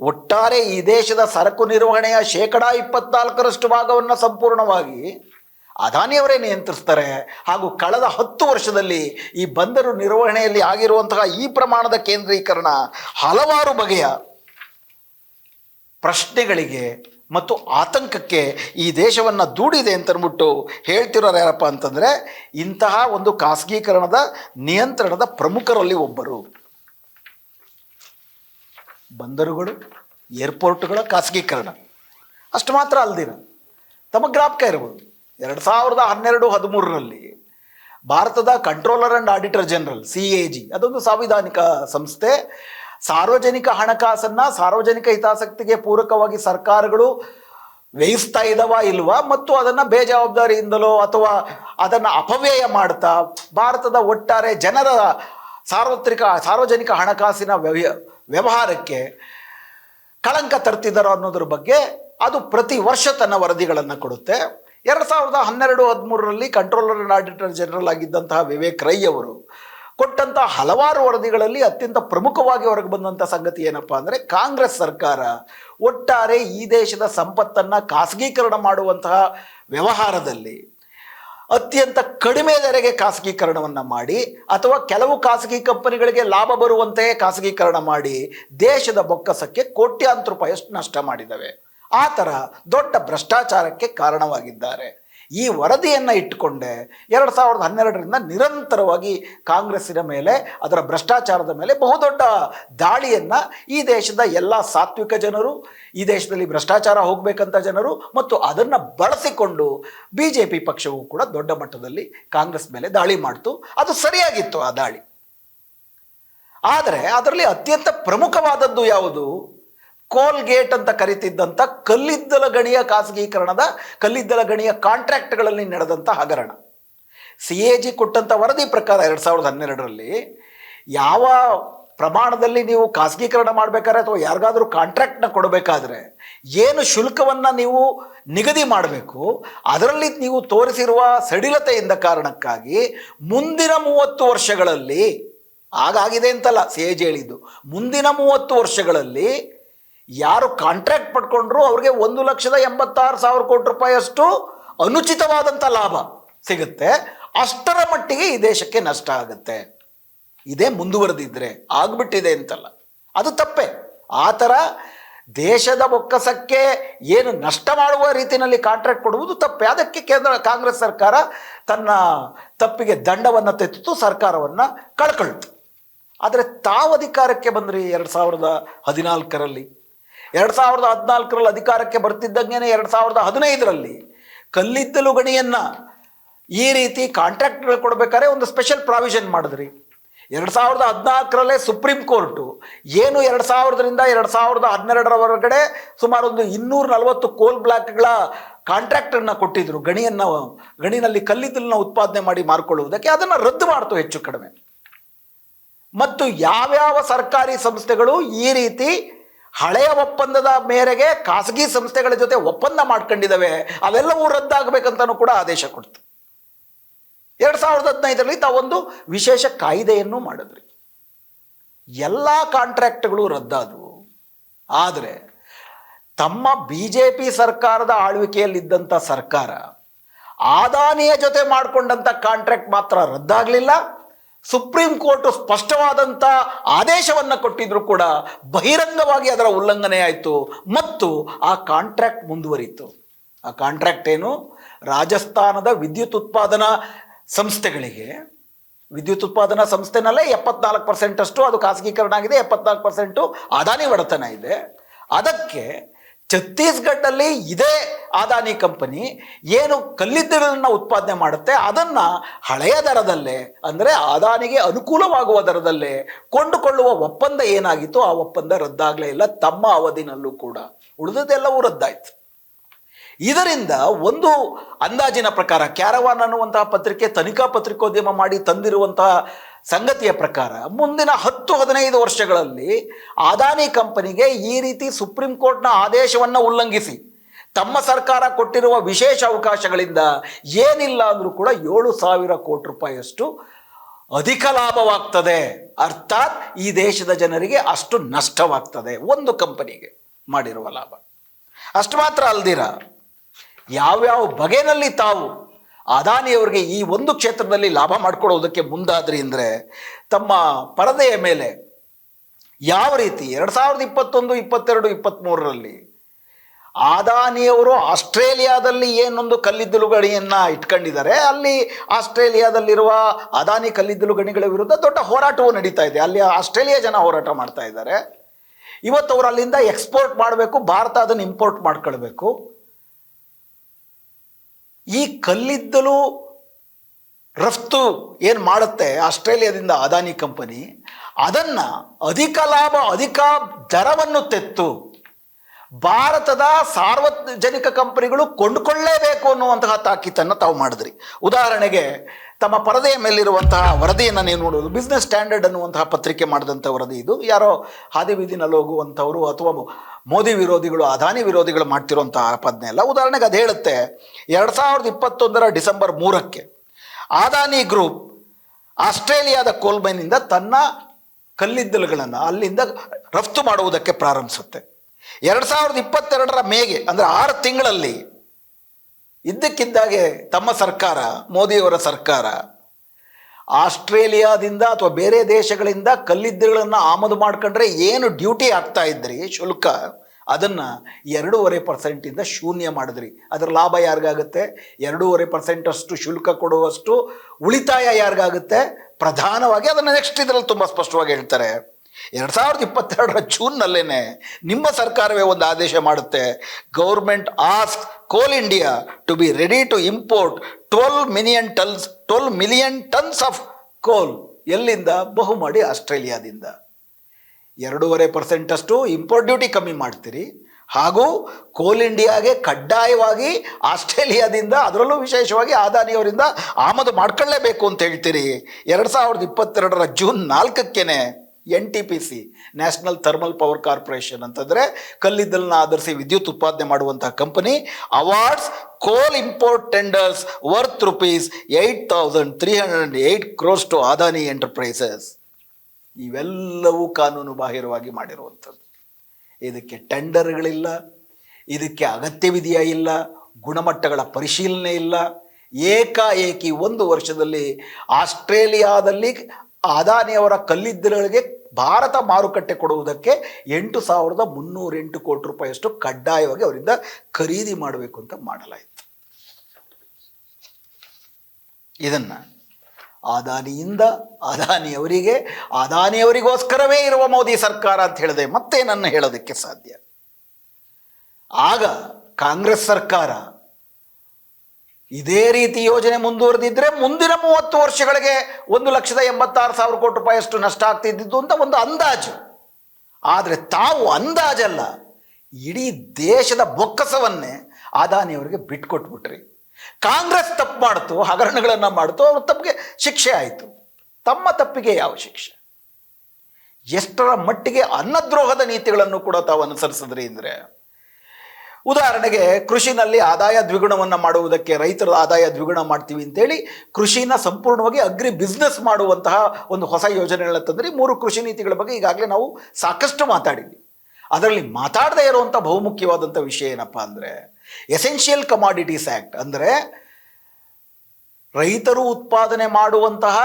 ಒಟ್ಟಾರೆ ಈ ದೇಶದ ಸರಕು ನಿರ್ವಹಣೆಯ ಶೇಕಡ ಇಪ್ಪತ್ನಾಲ್ಕರಷ್ಟು ಭಾಗವನ್ನು ಸಂಪೂರ್ಣವಾಗಿ ಅದಾನಿಯವರೇ ನಿಯಂತ್ರಿಸ್ತಾರೆ. ಹಾಗೂ ಕಳೆದ ಹತ್ತು ವರ್ಷದಲ್ಲಿ ಈ ಬಂದರು ನಿರ್ವಹಣೆಯಲ್ಲಿ ಆಗಿರುವಂತಹ ಈ ಪ್ರಮಾಣದ ಕೇಂದ್ರೀಕರಣ ಹಲವಾರು ಬಗೆಯ ಪ್ರಶ್ನೆಗಳಿಗೆ ಮತ್ತು ಆತಂಕಕ್ಕೆ ಈ ದೇಶವನ್ನು ದೂಡಿದೆ ಅಂತ ಅಂದ್ಬಿಟ್ಟು ಹೇಳ್ತಿರೋರು ಯಾರಪ್ಪ ಅಂತಂದರೆ ಇಂತಹ ಒಂದು ಖಾಸಗೀಕರಣದ ನಿಯಂತ್ರಣದ ಪ್ರಮುಖರಲ್ಲಿ ಒಬ್ಬರು. ಬಂದರುಗಳು, ಏರ್ಪೋರ್ಟ್ಗಳ ಖಾಸಗೀಕರಣ. ಅಷ್ಟು ಮಾತ್ರ ಅಲ್ದಿರ ತಮ್ಮ ಜ್ಞಾಪಕ ಇರ್ಬೋದು, ಎರಡು ಸಾವಿರದ ಹನ್ನೆರಡು, ಹದಿಮೂರರಲ್ಲಿ ಭಾರತದ controller and auditor general, C A G, ಅದೊಂದು ಸಾಂವಿಧಾನಿಕ ಸಂಸ್ಥೆ. ಸಾರ್ವಜನಿಕ ಹಣಕಾಸನ್ನು ಸಾರ್ವಜನಿಕ ಹಿತಾಸಕ್ತಿಗೆ ಪೂರಕವಾಗಿ ಸರ್ಕಾರಗಳು ವ್ಯಯಿಸ್ತಾ ಇದ್ದಾವ ಇಲ್ವಾ? ಮತ್ತು ಅದನ್ನು ಬೇಜವಾಬ್ದಾರಿಯಿಂದಲೋ ಅಥವಾ ಅದನ್ನು ಅಪವ್ಯಯ ಮಾಡ್ತಾ, ಭಾರತದ ಒಟ್ಟಾರೆ ಜನರ ಸಾರ್ವತ್ರಿಕ, ಸಾರ್ವಜನಿಕ ಹಣಕಾಸಿನ ವ್ಯವ ವ್ಯವಹಾರಕ್ಕೆ ಕಳಂಕ ತರ್ತಿದ್ದಾರೋ ಅನ್ನೋದ್ರ ಬಗ್ಗೆ ಅದು ಪ್ರತಿ ವರ್ಷ ತನ್ನ ವರದಿಗಳನ್ನು ಕೊಡುತ್ತೆ. ಎರಡು ಸಾವಿರದ ಹನ್ನೆರಡು, ಹದಿಮೂರರಲ್ಲಿ ಕಂಟ್ರೋಲರ್ ಅಂಡ್ ಆಡಿಟರ್ ಜನರಲ್ ಆಗಿದ್ದಂತಹ ವಿವೇಕ್ ರೈ ಅವರು ಕೊಟ್ಟಂತಹ ಹಲವಾರು ವರದಿಗಳಲ್ಲಿ ಅತ್ಯಂತ ಪ್ರಮುಖವಾಗಿ ಹೊರಗೆ ಬಂದಂಥ ಸಂಗತಿ ಏನಪ್ಪ ಅಂದರೆ ಕಾಂಗ್ರೆಸ್ ಸರ್ಕಾರ ಒಟ್ಟಾರೆ ಈ ದೇಶದ ಸಂಪತ್ತನ್ನು ಖಾಸಗೀಕರಣ ಮಾಡುವಂತಹ ವ್ಯವಹಾರದಲ್ಲಿ ಅತ್ಯಂತ ಕಡಿಮೆ ದರೆಗೆ ಖಾಸಗೀಕರಣವನ್ನು ಮಾಡಿ ಅಥವಾ ಕೆಲವು ಖಾಸಗಿ ಕಂಪನಿಗಳಿಗೆ ಲಾಭ ಬರುವಂತೆ ಖಾಸಗೀಕರಣ ಮಾಡಿ ದೇಶದ ಬೊಕ್ಕಸಕ್ಕೆ ಕೋಟ್ಯಾಂತರ ರೂಪಾಯಿಯಷ್ಟು ನಷ್ಟ ಮಾಡಿದವೆ. ಆ ಥರ ದೊಡ್ಡ ಭ್ರಷ್ಟಾಚಾರಕ್ಕೆ ಕಾರಣವಾಗಿದ್ದಾರೆ. ಈ ವರದಿಯನ್ನು ಇಟ್ಟುಕೊಂಡೆ ಎರಡು ಸಾವಿರದ ಹನ್ನೆರಡರಿಂದ ನಿರಂತರವಾಗಿ ಕಾಂಗ್ರೆಸ್ಸಿನ ಮೇಲೆ, ಅದರ ಭ್ರಷ್ಟಾಚಾರದ ಮೇಲೆ ಬಹುದೊಡ್ಡ ದಾಳಿಯನ್ನು ಈ ದೇಶದ ಎಲ್ಲ ಸಾತ್ವಿಕ ಜನರು, ಈ ದೇಶದಲ್ಲಿ ಭ್ರಷ್ಟಾಚಾರ ಹೋಗಬೇಕಂತ ಜನರು ಮತ್ತು ಅದನ್ನು ಬಳಸಿಕೊಂಡು ಬಿ ಜೆ ಪಿ ಪಕ್ಷವು ಕೂಡ ದೊಡ್ಡ ಮಟ್ಟದಲ್ಲಿ ಕಾಂಗ್ರೆಸ್ ಮೇಲೆ ದಾಳಿ ಮಾಡ್ತು. ಅದು ಸರಿಯಾಗಿತ್ತು ಆ ದಾಳಿ. ಆದರೆ ಅದರಲ್ಲಿ ಅತ್ಯಂತ ಪ್ರಮುಖವಾದದ್ದು ಯಾವುದು? ಕೋಲ್ಗೇಟ್ ಅಂತ ಕರಿತಿದ್ದಂಥ ಕಲ್ಲಿದ್ದಲ ಗಣಿಯ ಖಾಸಗೀಕರಣದ ಕಲ್ಲಿದ್ದಲ ಗಣಿಯ ಕಾಂಟ್ರಾಕ್ಟ್ಗಳಲ್ಲಿ ನಡೆದಂಥ ಹಗರಣ. ಸಿ ಎ ಜಿ ಕೊಟ್ಟಂಥ ವರದಿ ಪ್ರಕಾರ ಎರಡು ಸಾವಿರದ ಹನ್ನೆರಡರಲ್ಲಿ ಯಾವ ಪ್ರಮಾಣದಲ್ಲಿ ನೀವು ಖಾಸಗೀಕರಣ ಮಾಡಬೇಕಾದ್ರೆ ಅಥವಾ ಯಾರಿಗಾದರೂ ಕಾಂಟ್ರಾಕ್ಟ್ನ ಕೊಡಬೇಕಾದ್ರೆ ಏನು ಶುಲ್ಕವನ್ನು ನೀವು ನಿಗದಿ ಮಾಡಬೇಕು, ಅದರಲ್ಲಿ ನೀವು ತೋರಿಸಿರುವ ಸಡಿಲತೆಯಿಂದ ಕಾರಣಕ್ಕಾಗಿ ಮುಂದಿನ ಮೂವತ್ತು ವರ್ಷಗಳಲ್ಲಿ, ಆಗಾಗಿದೆ ಅಂತಲ್ಲ ಸಿ ಎ ಜಿ ಹೇಳಿದ್ದು, ಮುಂದಿನ ಮೂವತ್ತು ವರ್ಷಗಳಲ್ಲಿ ಯಾರು ಕಾಂಟ್ರಾಕ್ಟ್ ಪಡ್ಕೊಂಡ್ರು ಅವ್ರಿಗೆ ಒಂದು ಲಕ್ಷದ ಎಂಬತ್ತಾರು ಸಾವಿರ ಕೋಟಿ ರೂಪಾಯಿಯಷ್ಟು ಅನುಚಿತವಾದಂಥ ಲಾಭ ಸಿಗುತ್ತೆ. ಅಷ್ಟರ ಮಟ್ಟಿಗೆ ಈ ದೇಶಕ್ಕೆ ನಷ್ಟ ಆಗುತ್ತೆ. ಇದೇ ಮುಂದುವರೆದಿದ್ರೆ ಆಗ್ಬಿಟ್ಟಿದೆ ಅಂತಲ್ಲ. ಅದು ತಪ್ಪೆ. ಆ ಥರ ದೇಶದ ಬೊಕ್ಕಸಕ್ಕೆ ಏನು ನಷ್ಟ ಮಾಡುವ ರೀತಿಯಲ್ಲಿ ಕಾಂಟ್ರಾಕ್ಟ್ ಕೊಡುವುದು ತಪ್ಪೆ. ಅದಕ್ಕೆ ಕೇಂದ್ರ, ಕಾಂಗ್ರೆಸ್ ಸರ್ಕಾರ ತನ್ನ ತಪ್ಪಿಗೆ ದಂಡವನ್ನು ತೆತ್ತು ಸರ್ಕಾರವನ್ನು ಕಳ್ಕೊಳ್ತು. ಆದರೆ ತಾವು ಅಧಿಕಾರಕ್ಕೆ ಬಂದ್ರಿ ಎರಡು ಸಾವಿರದ ಹದಿನಾಲ್ಕರಲ್ಲಿ? ಎರಡು ಸಾವಿರದ ಹದಿನಾಲ್ಕರಲ್ಲಿ ಅಧಿಕಾರಕ್ಕೆ ಬರ್ತಿದ್ದಂಗೆ ಎರಡು ಸಾವಿರದ ಹದಿನೈದರಲ್ಲಿ ಕಲ್ಲಿದ್ದಲು ಗಣಿಯನ್ನು ಈ ರೀತಿ ಕಾಂಟ್ರಾಕ್ಟ್ಗಳು ಕೊಡಬೇಕಾದ್ರೆ ಒಂದು ಸ್ಪೆಷಲ್ ಪ್ರಾವಿಷನ್ ಮಾಡಿದ್ರಿ. ಎರಡು ಸಾವಿರದ ಹದಿನಾಲ್ಕರಲ್ಲೇ ಸುಪ್ರೀಂ ಕೋರ್ಟು ಏನು ಎರಡು ಸಾವಿರದಿಂದ ಎರಡು ಸಾವಿರದ ಹನ್ನೆರಡರವರೆಗಡೆ ಸುಮಾರು ಒಂದು ಇನ್ನೂರ ನಲವತ್ತು ಕೋಲ್ ಬ್ಲಾಕ್ಗಳ ಕಾಂಟ್ರಾಕ್ಟನ್ನು ಕೊಟ್ಟಿದ್ರು. ಗಣಿಯನ್ನು, ಗಣಿನಲ್ಲಿ ಕಲ್ಲಿದ್ದಲನ್ನ ಉತ್ಪಾದನೆ ಮಾಡಿ ಮಾರ್ಕೊಳ್ಳುವುದಕ್ಕೆ ಅದನ್ನು ರದ್ದು ಮಾಡ್ತು ಹೆಚ್ಚು ಕಡಿಮೆ. ಮತ್ತು ಯಾವ್ಯಾವ ಸರ್ಕಾರಿ ಸಂಸ್ಥೆಗಳು ಈ ರೀತಿ ಹಳೆಯ ಒಪ್ಪಂದದ ಮೇರೆಗೆ ಖಾಸಗಿ ಸಂಸ್ಥೆಗಳ ಜೊತೆ ಒಪ್ಪಂದ ಮಾಡ್ಕೊಂಡಿದ್ದಾವೆ, ಅವೆಲ್ಲವೂ ರದ್ದಾಗಬೇಕಂತನೂ ಕೂಡ ಆದೇಶ ಕೊಡ್ತು. ಎರಡು ಸಾವಿರದ ಹದಿನೈದರಲ್ಲಿ ತಾವೊಂದು ವಿಶೇಷ ಕಾಯ್ದೆಯನ್ನು ಮಾಡಿದ್ರಿ. ಎಲ್ಲ ಕಾಂಟ್ರಾಕ್ಟ್ಗಳು ರದ್ದಾದವು. ಆದರೆ ತಮ್ಮ ಬಿ ಜೆ ಪಿ ಸರ್ಕಾರದ ಆಳ್ವಿಕೆಯಲ್ಲಿದ್ದಂಥ ಸರ್ಕಾರ ಆದಾನಿಯ ಜೊತೆ ಮಾಡಿಕೊಂಡಂಥ ಕಾಂಟ್ರಾಕ್ಟ್ ಮಾತ್ರ ರದ್ದಾಗಲಿಲ್ಲ. ಸುಪ್ರೀಂ ಕೋರ್ಟ್ ಸ್ಪಷ್ಟವಾದಂಥ ಆದೇಶವನ್ನು ಕೊಟ್ಟಿದ್ರು ಕೂಡ ಬಹಿರಂಗವಾಗಿ ಅದರ ಉಲ್ಲಂಘನೆ ಆಯಿತು. ಮತ್ತು ಆ ಕಾಂಟ್ರಾಕ್ಟ್ ಮುಂದುವರಿತು ಆ ಕಾಂಟ್ರಾಕ್ಟ್ ಏನು? ರಾಜಸ್ಥಾನದ ವಿದ್ಯುತ್ ಉತ್ಪಾದನಾ ಸಂಸ್ಥೆಗಳಿಗೆ. ವಿದ್ಯುತ್ ಉತ್ಪಾದನಾ ಸಂಸ್ಥೆನಲ್ಲೇ ಎಪ್ಪತ್ನಾಲ್ಕು ಪರ್ಸೆಂಟ್ ಅಷ್ಟು, ಅದು ಖಾಸಗೀಕರಣ ಆಗಿದೆ, ಎಪ್ಪತ್ನಾಲ್ಕು ಪರ್ಸೆಂಟು ಅದಾನಿ ಒಡೆತನ ಇದೆ. ಅದಕ್ಕೆ ಛತ್ತೀಸ್ಗಢದಲ್ಲಿ ಇದೇ ಅದಾನಿ ಕಂಪನಿ ಏನು ಕಲ್ಲಿದ್ದಲನ್ನು ಉತ್ಪಾದನೆ ಮಾಡುತ್ತೆ, ಅದನ್ನು ಹಳೆಯ ದರದಲ್ಲೇ, ಅಂದರೆ ಅದಾನಿಗೆ ಅನುಕೂಲವಾಗುವ ದರದಲ್ಲೇ ಕೊಂಡುಕೊಳ್ಳುವ ಒಪ್ಪಂದ ಏನಾಗಿತ್ತು, ಆ ಒಪ್ಪಂದ ರದ್ದಾಗಲೇ ಇಲ್ಲ, ತಮ್ಮ ಅವಧಿನಲ್ಲೂ ಕೂಡ. ಉಳಿದದೆಲ್ಲವೂ ರದ್ದಾಯಿತು. ಇದರಿಂದ ಒಂದು ಅಂದಾಜಿನ ಪ್ರಕಾರ, ಕ್ಯಾರವಾನ್ ಅನ್ನುವಂತಹ ಪತ್ರಿಕೆ ತನಿಖಾ ಪತ್ರಿಕೋದ್ಯಮ ಮಾಡಿ ತಂದಿರುವಂತಹ ಸಂಗತಿಯ ಪ್ರಕಾರ ಮುಂದಿನ ಹತ್ತು ಹದಿನೈದು ವರ್ಷಗಳಲ್ಲಿ ಅದಾನಿ ಕಂಪನಿಗೆ ಈ ರೀತಿ ಸುಪ್ರೀಂ ಕೋರ್ಟ್ನ ಆದೇಶವನ್ನು ಉಲ್ಲಂಘಿಸಿ ತಮ್ಮ ಸರ್ಕಾರ ಕೊಟ್ಟಿರುವ ವಿಶೇಷ ಅವಕಾಶಗಳಿಂದ ಏನಿಲ್ಲ ಅಂದರೂ ಕೂಡ ಏಳು ಸಾವಿರ ಕೋಟಿ ರೂಪಾಯಿಯಷ್ಟು ಅಧಿಕ ಲಾಭವಾಗ್ತದೆ. ಅರ್ಥಾತ್ ಈ ದೇಶದ ಜನರಿಗೆ ಅಷ್ಟು ನಷ್ಟವಾಗ್ತದೆ. ಒಂದು ಕಂಪನಿಗೆ ಮಾಡಿರುವ ಲಾಭ. ಅಷ್ಟು ಮಾತ್ರ ಅಲ್ದಿರ. ಯಾವ್ಯಾವ ಬಗೆನಲ್ಲಿ ತಾವು ಅದಾನಿಯವರಿಗೆ ಈ ಒಂದು ಕ್ಷೇತ್ರದಲ್ಲಿ ಲಾಭ ಮಾಡಿಕೊಡೋದಕ್ಕೆ ಮುಂದಾದ್ರಿ ಅಂದರೆ ತಮ್ಮ ಪರದೆಯ ಮೇಲೆ ಯಾವ ರೀತಿ ಎರಡು ಸಾವಿರದ ಇಪ್ಪತ್ತೊಂದು, ಇಪ್ಪತ್ತೆರಡು ಇಪ್ಪತ್ತ್ಮೂರರಲ್ಲಿ ಅದಾನಿಯವರು ಆಸ್ಟ್ರೇಲಿಯಾದಲ್ಲಿ ಏನೊಂದು ಕಲ್ಲಿದ್ದಲು ಗಣಿಯನ್ನು ಇಟ್ಕೊಂಡಿದ್ದಾರೆ, ಅಲ್ಲಿ ಆಸ್ಟ್ರೇಲಿಯಾದಲ್ಲಿರುವ ಅದಾನಿ ಕಲ್ಲಿದ್ದಲು ಗಣಿಗಳ ವಿರುದ್ಧ ದೊಡ್ಡ ಹೋರಾಟವು ನಡೀತಾ ಇದೆ. ಅಲ್ಲಿ ಆಸ್ಟ್ರೇಲಿಯಾ ಜನ ಹೋರಾಟ ಮಾಡ್ತಾ ಇದ್ದಾರೆ. ಇವತ್ತು ಅವರು ಅಲ್ಲಿಂದ ಎಕ್ಸ್ಪೋರ್ಟ್ ಮಾಡಬೇಕು ಭಾರತ ಅದನ್ನು ಇಂಪೋರ್ಟ್ ಮಾಡ್ಕೊಳ್ಬೇಕು. ಈ ಕಲ್ಲಿದ್ದಲು ರಫ್ತು ಏನು ಮಾಡುತ್ತೆ? ಆಸ್ಟ್ರೇಲಿಯಾದಿಂದ ಅದಾನಿ ಕಂಪನಿ ಅದನ್ನು ಅಧಿಕ ಲಾಭ, ಅಧಿಕ ದರವನ್ನು ತೆತ್ತು ಭಾರತದ ಸಾರ್ವಜನಿಕ ಕಂಪನಿಗಳು ಕೊಂಡುಕೊಳ್ಳೇಬೇಕು ಅನ್ನುವಂತಹ ತಾಕೀತನ್ನು ತಾವು ಮಾಡಿದ್ರಿ. ಉದಾಹರಣೆಗೆ ತಮ್ಮ ಪರದೆಯ ಮೇಲಿರುವಂತಹ ವರದಿಯನ್ನು ನೀವು ನೋಡೋದು ಬಿಸ್ನೆಸ್ ಸ್ಟ್ಯಾಂಡರ್ಡ್ ಅನ್ನುವಂತಹ ಪತ್ರಿಕೆ ಮಾಡಿದಂಥ ವರದಿ ಇದು. ಯಾರೋ ಹಾದಿ ಬೀದಿನಲ್ಲಿ ಹೋಗುವಂಥವರು ಅಥವಾ ಮೋದಿ ವಿರೋಧಿಗಳು, ಅದಾನಿ ವಿರೋಧಿಗಳು ಮಾಡ್ತಿರುವಂತಹ ಆಪಾದನೆ ಅಲ್ಲ. ಉದಾಹರಣೆಗೆ ಅದು ಹೇಳುತ್ತೆ, ಎರಡು ಸಾವಿರದ ಇಪ್ಪತ್ತೊಂದರ ಡಿಸೆಂಬರ್ ಮೂರಕ್ಕೆ ಅದಾನಿ ಗ್ರೂಪ್ ಆಸ್ಟ್ರೇಲಿಯಾದ ಕೋಲ್ಬೈನಿಂದ ತನ್ನ ಕಲ್ಲಿದ್ದಲುಗಳನ್ನು ಅಲ್ಲಿಂದ ರಫ್ತು ಮಾಡುವುದಕ್ಕೆ ಪ್ರಾರಂಭಿಸುತ್ತೆ. ಎರಡು ಸಾವಿರದ ಇಪ್ಪತ್ತೆರಡರ ಮೇಗೆ, ಅಂದರೆ ಆರು ತಿಂಗಳಲ್ಲಿ ಇದ್ದಕ್ಕಿದ್ದಾಗೆ ತಮ್ಮ ಸರ್ಕಾರ, ಮೋದಿಯವರ ಸರ್ಕಾರ, ಆಸ್ಟ್ರೇಲಿಯಾದಿಂದ ಅಥವಾ ಬೇರೆ ದೇಶಗಳಿಂದ ಕಲ್ಲಿದ್ದಲುಗಳನ್ನು ಆಮದು ಮಾಡ್ಕೊಂಡ್ರೆ ಏನು ಡ್ಯೂಟಿ ಆಗ್ತಾ ಇದ್ರಿ? ಶುಲ್ಕ. ಅದನ್ನು ಎರಡೂವರೆ ಪರ್ಸೆಂಟಿಂದ ಶೂನ್ಯ ಮಾಡಿದ್ರಿ. ಅದರ ಲಾಭ ಯಾರಿಗಾಗುತ್ತೆ? ಎರಡೂವರೆ ಪರ್ಸೆಂಟಷ್ಟು ಶುಲ್ಕ ಕೊಡುವಷ್ಟು ಉಳಿತಾಯ ಯಾರಿಗಾಗುತ್ತೆ? ಪ್ರಧಾನವಾಗಿ ಅದನ್ನು ನೆಕ್ಸ್ಟ್ ಇದರಲ್ಲಿ ತುಂಬ ಸ್ಪಷ್ಟವಾಗಿ ಹೇಳ್ತಾರೆ. ಎರಡು ಸಾವಿರದ ಇಪ್ಪತ್ತೆರಡರ ಜೂನ್ನಲ್ಲೇ ನಿಮ್ಮ ಸರ್ಕಾರವೇ ಒಂದು ಆದೇಶ ಮಾಡುತ್ತೆ. Government ask coal India to be ready to import twelve million tons, twelve million tons of coal ಎಲ್ಲಿಂದ? ಬಹುಮಾಡಿ ಆಸ್ಟ್ರೇಲಿಯಾದಿಂದ. ಎರಡೂವರೆ ಪರ್ಸೆಂಟಷ್ಟು ಇಂಪೋರ್ಟ್ ಡ್ಯೂಟಿ ಕಮ್ಮಿ ಮಾಡ್ತೀರಿ. ಹಾಗೂ ಕೋಲ್ ಇಂಡಿಯಾಗೆ ಕಡ್ಡಾಯವಾಗಿ ಆಸ್ಟ್ರೇಲಿಯಾದಿಂದ ಅದರಲ್ಲೂ ವಿಶೇಷವಾಗಿ ಆದಾನಿಯವರಿಂದ ಆಮದು ಮಾಡ್ಕೊಳ್ಳೇಬೇಕು ಅಂತ ಹೇಳ್ತೀರಿ. ಎರಡು ಸಾವಿರದ ಇಪ್ಪತ್ತೆರಡರ June ನಾಲ್ಕಕ್ಕೇನೆ N T P C, national thermal power corporation ಅಂತಂದರೆ ಕಲ್ಲಿದ್ದಲನ್ನ ಆಧರಿಸಿ ವಿದ್ಯುತ್ ಉತ್ಪಾದನೆ ಮಾಡುವಂತಹ company. Awards, coal import tenders, worth rupees eight thousand three hundred eight crores to Adani Enterprises. ಇವೆಲ್ಲವೂ ಕಾನೂನು ಬಾಹಿರವಾಗಿ ಮಾಡಿರುವಂಥದ್ದು. ಇದಕ್ಕೆ ಟೆಂಡರ್ಗಳಿಲ್ಲ, ಇದಕ್ಕೆ ಅಗತ್ಯವಿದೆಯಾ ಇಲ್ಲ, ಗುಣಮಟ್ಟಗಳ ಪರಿಶೀಲನೆ ಇಲ್ಲ. ಏಕಾಏಕಿ ಒಂದು ವರ್ಷದಲ್ಲಿ ಆಸ್ಟ್ರೇಲಿಯಾದಲ್ಲಿ ಅದಾನಿಯವರ ಕಲ್ಲಿದ್ದಲುಗಳಿಗೆ ಭಾರತ ಮಾರುಕಟ್ಟೆ ಕೊಡುವುದಕ್ಕೆ ಎಂಟು ಸಾವಿರದ ಮುನ್ನೂರೆಂಟು ಕೋಟಿ ರೂಪಾಯಿಯಷ್ಟು ಕಡ್ಡಾಯವಾಗಿ ಅವರಿಂದ ಖರೀದಿ ಮಾಡಬೇಕು ಅಂತ ಮಾಡಲಾಯಿತು. ಇದನ್ನು ಅದಾನಿಯಿಂದ ಅದಾನಿಯವರಿಗೆ ಅದಾನಿಯವರಿಗೋಸ್ಕರವೇ ಇರುವ ಮೋದಿ ಸರ್ಕಾರ ಅಂತ ಹೇಳಿದೆ ಮತ್ತೆ ನನ್ನ ಹೇಳೋದಕ್ಕೆ ಸಾಧ್ಯ? ಆಗ ಕಾಂಗ್ರೆಸ್ ಸರ್ಕಾರ ಇದೇ ರೀತಿ ಯೋಜನೆ ಮುಂದುವರೆದಿದ್ದರೆ ಮುಂದಿನ ಮೂವತ್ತು ವರ್ಷಗಳಿಗೆ ಒಂದು ಲಕ್ಷದ ಎಂಬತ್ತಾರು ಸಾವಿರ ಕೋಟಿ ರೂಪಾಯಿಯಷ್ಟು ನಷ್ಟ ಆಗ್ತಿದ್ದಿದ್ದು ಅಂತ ಒಂದು ಅಂದಾಜು. ಆದರೆ ತಾವು ಅಂದಾಜಲ್ಲ, ಇಡೀ ದೇಶದ ಬೊಕ್ಕಸವನ್ನೇ ಅದಾನಿಯವರಿಗೆ ಬಿಟ್ಕೊಟ್ಬಿಟ್ರಿ. ಕಾಂಗ್ರೆಸ್ ತಪ್ಪು ಮಾಡ್ತು, ಹಗರಣಗಳನ್ನು ಮಾಡ್ತು, ಅವ್ರ ತಪ್ಪಿಗೆ ಶಿಕ್ಷೆ ಆಯಿತು. ತಮ್ಮ ತಪ್ಪಿಗೆ ಯಾವ ಶಿಕ್ಷೆ? ಎಷ್ಟರ ಮಟ್ಟಿಗೆ ಅನ್ನದ್ರೋಹದ ನೀತಿಗಳನ್ನು ಕೂಡ ತಾವು ಅನುಸರಿಸಿದ್ರಿ ಅಂದರೆ ಉದಾಹರಣೆಗೆ ಕೃಷಿನಲ್ಲಿ ಆದಾಯ ದ್ವಿಗುಣವನ್ನು ಮಾಡುವುದಕ್ಕೆ ರೈತರ ಆದಾಯ ದ್ವಿಗುಣ ಮಾಡ್ತೀವಿ ಅಂತೇಳಿ ಕೃಷಿನ ಸಂಪೂರ್ಣವಾಗಿ ಅಗ್ರಿ ಬಿಸ್ನೆಸ್ ಮಾಡುವಂತಹ ಒಂದು ಹೊಸ ಯೋಜನೆಗಳನ್ನ ತಂದ್ರೆ. ಮೂರು ಕೃಷಿ ನೀತಿಗಳ ಬಗ್ಗೆ ಈಗಾಗಲೇ ನಾವು ಸಾಕಷ್ಟು ಮಾತಾಡಿದ್ವಿ. ಅದರಲ್ಲಿ ಮಾತಾಡದೇ ಇರುವಂಥ ಬಹುಮುಖ್ಯವಾದಂಥ ವಿಷಯ ಏನಪ್ಪ ಅಂದರೆ ಎಸೆನ್ಷಿಯಲ್ ಕಮಾಡಿಟೀಸ್ ಆ್ಯಕ್ಟ್ ಅಂದರೆ ರೈತರು ಉತ್ಪಾದನೆ ಮಾಡುವಂತಹ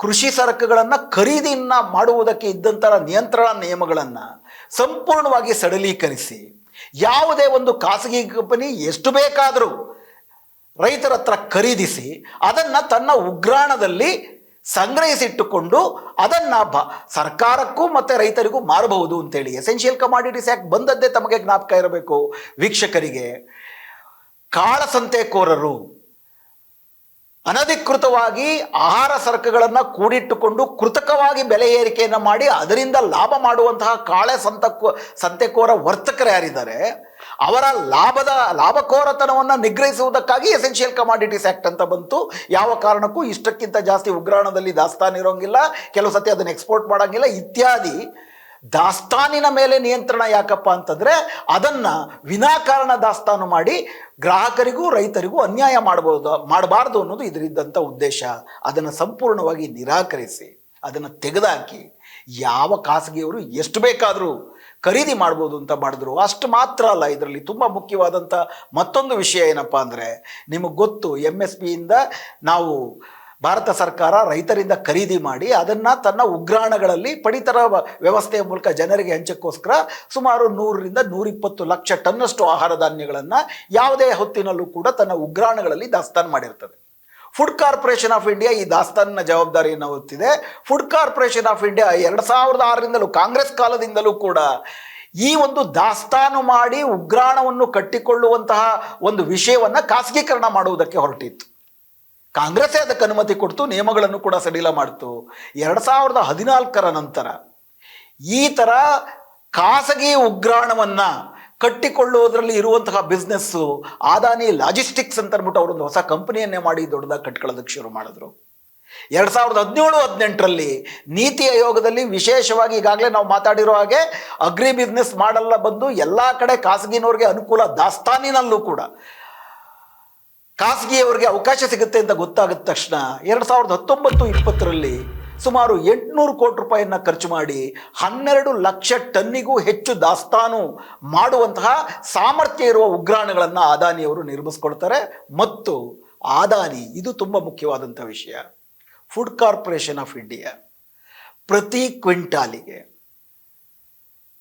ಕೃಷಿ ಸರಕುಗಳನ್ನು ಖರೀದಿಯನ್ನ ಮಾಡುವುದಕ್ಕೆ ಇದ್ದಂತಹ ನಿಯಂತ್ರಣ ನಿಯಮಗಳನ್ನು ಸಂಪೂರ್ಣವಾಗಿ ಸಡಲೀಕರಿಸಿ ಯಾವುದೇ ಒಂದು ಖಾಸಗಿ ಕಂಪನಿ ಎಷ್ಟು ಬೇಕಾದರೂ ರೈತರ ಹತ್ರ ಖರೀದಿಸಿ ಅದನ್ನು ತನ್ನ ಉಗ್ರಾಣದಲ್ಲಿ ಸಂಗ್ರಹಿಸಿಟ್ಟುಕೊಂಡು ಅದನ್ನು ಬ ಸರ್ಕಾರಕ್ಕೂ ಮತ್ತು ರೈತರಿಗೂ ಮಾರಬಹುದು ಅಂತೇಳಿ ಎಸೆನ್ಷಿಯಲ್ ಕಮಾಡಿಟೀಸ್ ಯಾಕೆ ಬಂದದ್ದೇ ತಮಗೆ ಜ್ಞಾಪಕ ಇರಬೇಕು. ವೀಕ್ಷಕರಿಗೆ ಕಾಳಸಂತೆಕೋರರು ಅನಧಿಕೃತವಾಗಿ ಆಹಾರ ಸರಕುಗಳನ್ನು ಕೂಡಿಟ್ಟುಕೊಂಡು ಕೃತಕವಾಗಿ ಬೆಲೆ ಏರಿಕೆಯನ್ನು ಮಾಡಿ ಅದರಿಂದ ಲಾಭ ಮಾಡುವಂತಹ ಕಾಳೆ ಸಂತಕ್ಕೋ, ಸಂತೆಕೋರ ವರ್ತಕರು ಯಾರಿದ್ದಾರೆ, ಅವರ ಲಾಭದ, ಲಾಭಕೋರತನವನ್ನು ನಿಗ್ರಹಿಸುವುದಕ್ಕಾಗಿ ಎಸೆನ್ಷಿಯಲ್ ಕಮಾಡಿಟೀಸ್ ಆ್ಯಕ್ಟ್ ಅಂತ ಬಂತು. ಯಾವ ಕಾರಣಕ್ಕೂ ಇಷ್ಟಕ್ಕಿಂತ ಜಾಸ್ತಿ ಉಗ್ರಾಣದಲ್ಲಿ ದಾಸ್ತಾನಿರೋಂಗಿಲ್ಲ. ಕೆಲವು ಸತಿ ಅದನ್ನು ಎಕ್ಸ್ಪೋರ್ಟ್ ಮಾಡೋಂಗಿಲ್ಲ. ಇತ್ಯಾದಿ. ದಾಸ್ತಾನಿನ ಮೇಲೆ ನಿಯಂತ್ರಣ ಯಾಕಪ್ಪ ಅಂತಂದರೆ ಅದನ್ನು ವಿನಾಕಾರಣ ದಾಸ್ತಾನು ಮಾಡಿ ಗ್ರಾಹಕರಿಗೂ ರೈತರಿಗೂ ಅನ್ಯಾಯ ಮಾಡಬಹುದು, ಮಾಡಬಾರ್ದು ಅನ್ನೋದು ಇದರಿದ್ದಂಥ ಉದ್ದೇಶ. ಅದನ್ನು ಸಂಪೂರ್ಣವಾಗಿ ನಿರಾಕರಿಸಿ, ಅದನ್ನು ತೆಗೆದುಹಾಕಿ ಯಾವ ಖಾಸಗಿಯವರು ಎಷ್ಟು ಬೇಕಾದರೂ ಖರೀದಿ ಮಾಡ್ಬೋದು ಅಂತ ಮಾಡಿದ್ರು. ಅಷ್ಟು ಮಾತ್ರ ಅಲ್ಲ, ಇದರಲ್ಲಿ ತುಂಬ ಮುಖ್ಯವಾದಂಥ ಮತ್ತೊಂದು ವಿಷಯ ಏನಪ್ಪ ಅಂದರೆ, ನಿಮಗೆ ಗೊತ್ತು ಎಂ ಎಸ್ ಪಿಯಿಂದ ನಾವು ಭಾರತ ಸರ್ಕಾರ ರೈತರಿಂದ ಖರೀದಿ ಮಾಡಿ ಅದನ್ನು ತನ್ನ ಉಗ್ರಾಣಗಳಲ್ಲಿ ಪಡಿತರ ವ್ಯವಸ್ಥೆಯ ಮೂಲಕ ಜನರಿಗೆ ಹಂಚಕ್ಕೋಸ್ಕರ ಸುಮಾರು ನೂರರಿಂದ ನೂರಿಪ್ಪತ್ತು ಲಕ್ಷ ಟನ್ನಷ್ಟು ಆಹಾರ ಧಾನ್ಯಗಳನ್ನು ಯಾವುದೇ ಹೊತ್ತಿನಲ್ಲೂ ಕೂಡ ತನ್ನ ಉಗ್ರಾಣಗಳಲ್ಲಿ ದಾಸ್ತಾನು ಮಾಡಿರ್ತದೆ. ಫುಡ್ ಕಾರ್ಪೊರೇಷನ್ ಆಫ್ ಇಂಡಿಯಾ ಈ ದಾಸ್ತಾನಿನ ಜವಾಬ್ದಾರಿಯನ್ನು ಹೊತ್ತಿದೆ ಫುಡ್ ಕಾರ್ಪೊರೇಷನ್ ಆಫ್ ಇಂಡಿಯಾ ಎರಡು ಸಾವಿರದ ಆರರಿಂದಲೂ ಕಾಂಗ್ರೆಸ್ ಕಾಲದಿಂದಲೂ ಕೂಡ ಈ ಒಂದು ದಾಸ್ತಾನು ಮಾಡಿ ಉಗ್ರಾಣವನ್ನು ಕಟ್ಟಿಕೊಳ್ಳುವಂತಹ ಒಂದು ವಿಷಯವನ್ನು ಖಾಸಗೀಕರಣ ಮಾಡುವುದಕ್ಕೆ ಹೊರಟಿತ್ತು. ಕಾಂಗ್ರೆಸ್ಸೇ ಅದಕ್ಕೆ ಅನುಮತಿ ಕೊಡ್ತು, ನಿಯಮಗಳನ್ನು ಕೂಡ ಸಡಿಲ ಮಾಡಿತು. ಎರಡು ಸಾವಿರದ ಹದಿನಾಲ್ಕರ ನಂತರ ಈ ಥರ ಖಾಸಗಿ ಉಗ್ರಾಣವನ್ನು ಕಟ್ಟಿಕೊಳ್ಳುವುದರಲ್ಲಿ ಇರುವಂತಹ ಬಿಸ್ನೆಸ್ಸು ಆದಾನಿ ಲಾಜಿಸ್ಟಿಕ್ಸ್ ಅಂತ ಅಂದ್ಬಿಟ್ಟು ಅವರೊಂದು ಹೊಸ ಕಂಪನಿಯನ್ನೇ ಮಾಡಿ ದೊಡ್ಡದಾಗಿ ಕಟ್ಕೊಳ್ಳೋದಕ್ಕೆ ಶುರು ಮಾಡಿದ್ರು. ಎರಡು ಸಾವಿರದ ಹದಿನೇಳು, ಹದಿನೆಂಟರಲ್ಲಿ ನೀತಿ ಆಯೋಗದಲ್ಲಿ ವಿಶೇಷವಾಗಿ ಈಗಾಗಲೇ ನಾವು ಮಾತಾಡಿರೋ ಹಾಗೆ ಅಗ್ರಿ ಬಿಸ್ನೆಸ್ ಮಾಡಲ್ಲ ಬಂದು ಎಲ್ಲ ಕಡೆ ಖಾಸಗಿನವ್ರಿಗೆ ಅನುಕೂಲ ದಾಸ್ತಾನಿನಲ್ಲೂ ಕೂಡ. ಖಾಸಗಿಯವರಿಗೆ ಅವಕಾಶ ಸಿಗುತ್ತೆ ಅಂತ ಗೊತ್ತಾಗಿದ ತಕ್ಷಣ ಎರಡು ಸಾವಿರದ ಹತ್ತೊಂಬತ್ತು ಇಪ್ಪತ್ತರಲ್ಲಿ ಸುಮಾರು ಎಂಟುನೂರು ಕೋಟಿ ರೂಪಾಯಿಯನ್ನು ಖರ್ಚು ಮಾಡಿ ಹನ್ನೆರಡು ಲಕ್ಷ ಟನ್ನಿಗೂ ಹೆಚ್ಚು ದಾಸ್ತಾನು ಮಾಡುವಂತಹ ಸಾಮರ್ಥ್ಯ ಇರುವ ಉಗ್ರಾಣಗಳನ್ನು ಅದಾನಿಯವರು ನಿರ್ಮಿಸ್ಕೊಳ್ತಾರೆ. ಮತ್ತು ಆದಾನಿ ಇದು ತುಂಬ ಮುಖ್ಯವಾದಂಥ ವಿಷಯ. ಫುಡ್ ಕಾರ್ಪೊರೇಷನ್ ಆಫ್ ಇಂಡಿಯಾ ಪ್ರತಿ ಕ್ವಿಂಟಾಲಿಗೆ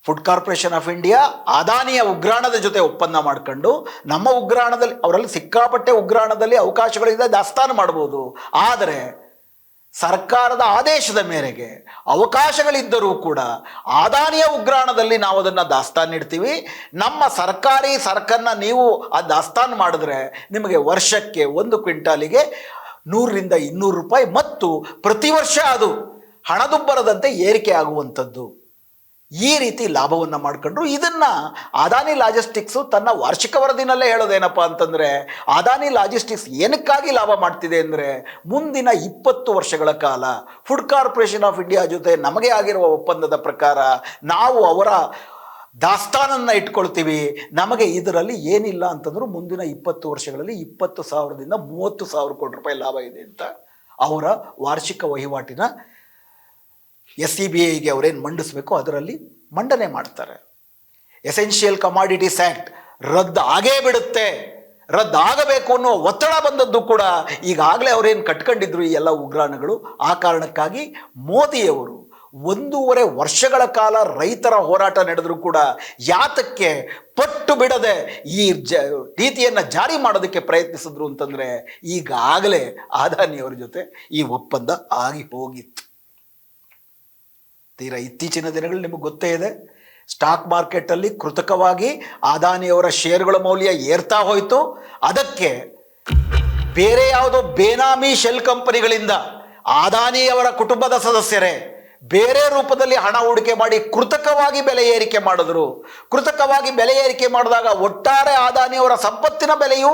ಫುಡ್ ಕಾರ್ಪೊರೇಷನ್ ಆಫ್ ಇಂಡಿಯಾ ಅದಾನಿಯ ಉಗ್ರಾಣದ ಜೊತೆ ಒಪ್ಪಂದ ಮಾಡ್ಕೊಂಡು, ನಮ್ಮ ಉಗ್ರಾಣದಲ್ಲಿ ಅವರಲ್ಲಿ ಸಿಕ್ಕಾಪಟ್ಟೆ ಉಗ್ರಾಣದಲ್ಲಿ ಅವಕಾಶಗಳಿದೆ, ದಾಸ್ತಾನು ಮಾಡ್ಬೋದು. ಆದರೆ, ಸರ್ಕಾರದ ಆದೇಶದ ಮೇರೆಗೆ ಅವಕಾಶಗಳಿದ್ದರೂ ಕೂಡ, ಆದಾನಿಯ ಉಗ್ರಾಣದಲ್ಲಿ ನಾವು ಅದನ್ನು ದಾಸ್ತಾನು ಇಡ್ತೀವಿ. ನಮ್ಮ ಸರ್ಕಾರಿ ಸರಕನ್ನು ನೀವು ಆ ದಾಸ್ತಾನು ಮಾಡಿದ್ರೆ ನಿಮಗೆ ವರ್ಷಕ್ಕೆ ಒಂದು ಕ್ವಿಂಟಾಲಿಗೆ ನೂರರಿಂದ ಇನ್ನೂರು ರೂಪಾಯಿ ಮತ್ತು ಪ್ರತಿ ವರ್ಷ ಅದು ಹಣದುಬ್ಬರದಂತೆ ಏರಿಕೆ ಆಗುವಂಥದ್ದು. ಈ ರೀತಿ ಲಾಭವನ್ನು ಮಾಡ್ಕೊಂಡ್ರು. ಇದನ್ನ ಅದಾನಿ ಲಾಜಿಸ್ಟಿಕ್ಸು ತನ್ನ ವಾರ್ಷಿಕ ವರದಿನಲ್ಲೇ ಹೇಳೋದೇನಪ್ಪ ಅಂತಂದ್ರೆ, ಅದಾನಿ ಲಾಜಿಸ್ಟಿಕ್ಸ್ ಏನಕ್ಕಾಗಿ ಲಾಭ ಮಾಡ್ತಿದೆ ಅಂದರೆ, ಮುಂದಿನ ಇಪ್ಪತ್ತು ವರ್ಷಗಳ ಕಾಲ ಫುಡ್ ಕಾರ್ಪೊರೇಷನ್ ಆಫ್ ಇಂಡಿಯಾ ಜೊತೆ ನಮಗೆ ಆಗಿರುವ ಒಪ್ಪಂದದ ಪ್ರಕಾರ ನಾವು ಅವರ ದಾಸ್ತಾನನ್ನು ಇಟ್ಕೊಳ್ತೀವಿ. ನಮಗೆ ಇದರಲ್ಲಿ ಏನಿಲ್ಲ ಅಂತಂದರೂ ಮುಂದಿನ ಇಪ್ಪತ್ತು ವರ್ಷಗಳಲ್ಲಿ ಇಪ್ಪತ್ತು ಸಾವಿರದಿಂದ ಮೂವತ್ತು ಸಾವಿರ ಕೋಟಿ ರೂಪಾಯಿ ಲಾಭ ಇದೆ ಅಂತ ಅವರ ವಾರ್ಷಿಕ ವಹಿವಾಟಿನ ಎಸ್ ಸಿ ಬಿ ಐಗೆ ಅವರೇನು ಮಂಡಿಸಬೇಕು ಅದರಲ್ಲಿ ಮಂಡನೆ ಮಾಡ್ತಾರೆ. ಎಸೆನ್ಷಿಯಲ್ ಕಮಾಡಿಟೀಸ್ ಆ್ಯಕ್ಟ್ ರದ್ದು ಆಗೇ ಬಿಡುತ್ತೆ. ರದ್ದಾಗಬೇಕು ಅನ್ನೋ ಒತ್ತಡ ಬಂದದ್ದು ಕೂಡ ಈಗಾಗಲೇ ಅವರೇನು ಕಟ್ಕೊಂಡಿದ್ರು ಈ ಎಲ್ಲ ಉಗ್ರಾಣಗಳು. ಆ ಕಾರಣಕ್ಕಾಗಿ ಮೋದಿಯವರು ಒಂದೂವರೆ ವರ್ಷಗಳ ಕಾಲ ರೈತರ ಹೋರಾಟ ನಡೆದರೂ ಕೂಡ ಯಾತಕ್ಕೆ ಪಟ್ಟು ಬಿಡದೆ ಈ ಜ ರೀತಿಯನ್ನು ಜಾರಿ ಮಾಡೋದಕ್ಕೆ ಪ್ರಯತ್ನಿಸಿದ್ರು ಅಂತಂದರೆ ಈಗಾಗಲೇ ಅದಾನಿಯವರ ಜೊತೆ ಈ ಒಪ್ಪಂದ ಆಗಿ ಹೋಗಿತ್ತು. ತೀರಾ ಇತ್ತೀಚಿನ ದಿನಗಳು ನಿಮಗೆ ಗೊತ್ತೇ ಇದೆ ಸ್ಟಾಕ್ ಮಾರ್ಕೆಟಲ್ಲಿ ಕೃತಕವಾಗಿ ಅದಾನಿಯವರ ಷೇರುಗಳ ಮೌಲ್ಯ ಏರ್ತಾ ಹೋಯಿತು. ಅದಕ್ಕೆ ಬೇರೆ ಯಾವುದೋ ಬೇನಾಮಿ ಶೆಲ್ ಕಂಪನಿಗಳಿಂದ ಅದಾನಿಯವರ ಕುಟುಂಬದ ಸದಸ್ಯರೇ ಬೇರೆ ರೂಪದಲ್ಲಿ ಹಣ ಹೂಡಿಕೆ ಮಾಡಿ ಕೃತಕವಾಗಿ ಬೆಲೆ ಏರಿಕೆ ಮಾಡಿದ್ರು. ಕೃತಕವಾಗಿ ಬೆಲೆ ಏರಿಕೆ ಮಾಡಿದಾಗ ಒಟ್ಟಾರೆ ಅದಾನಿಯವರ ಸಂಪತ್ತಿನ ಬೆಲೆಯು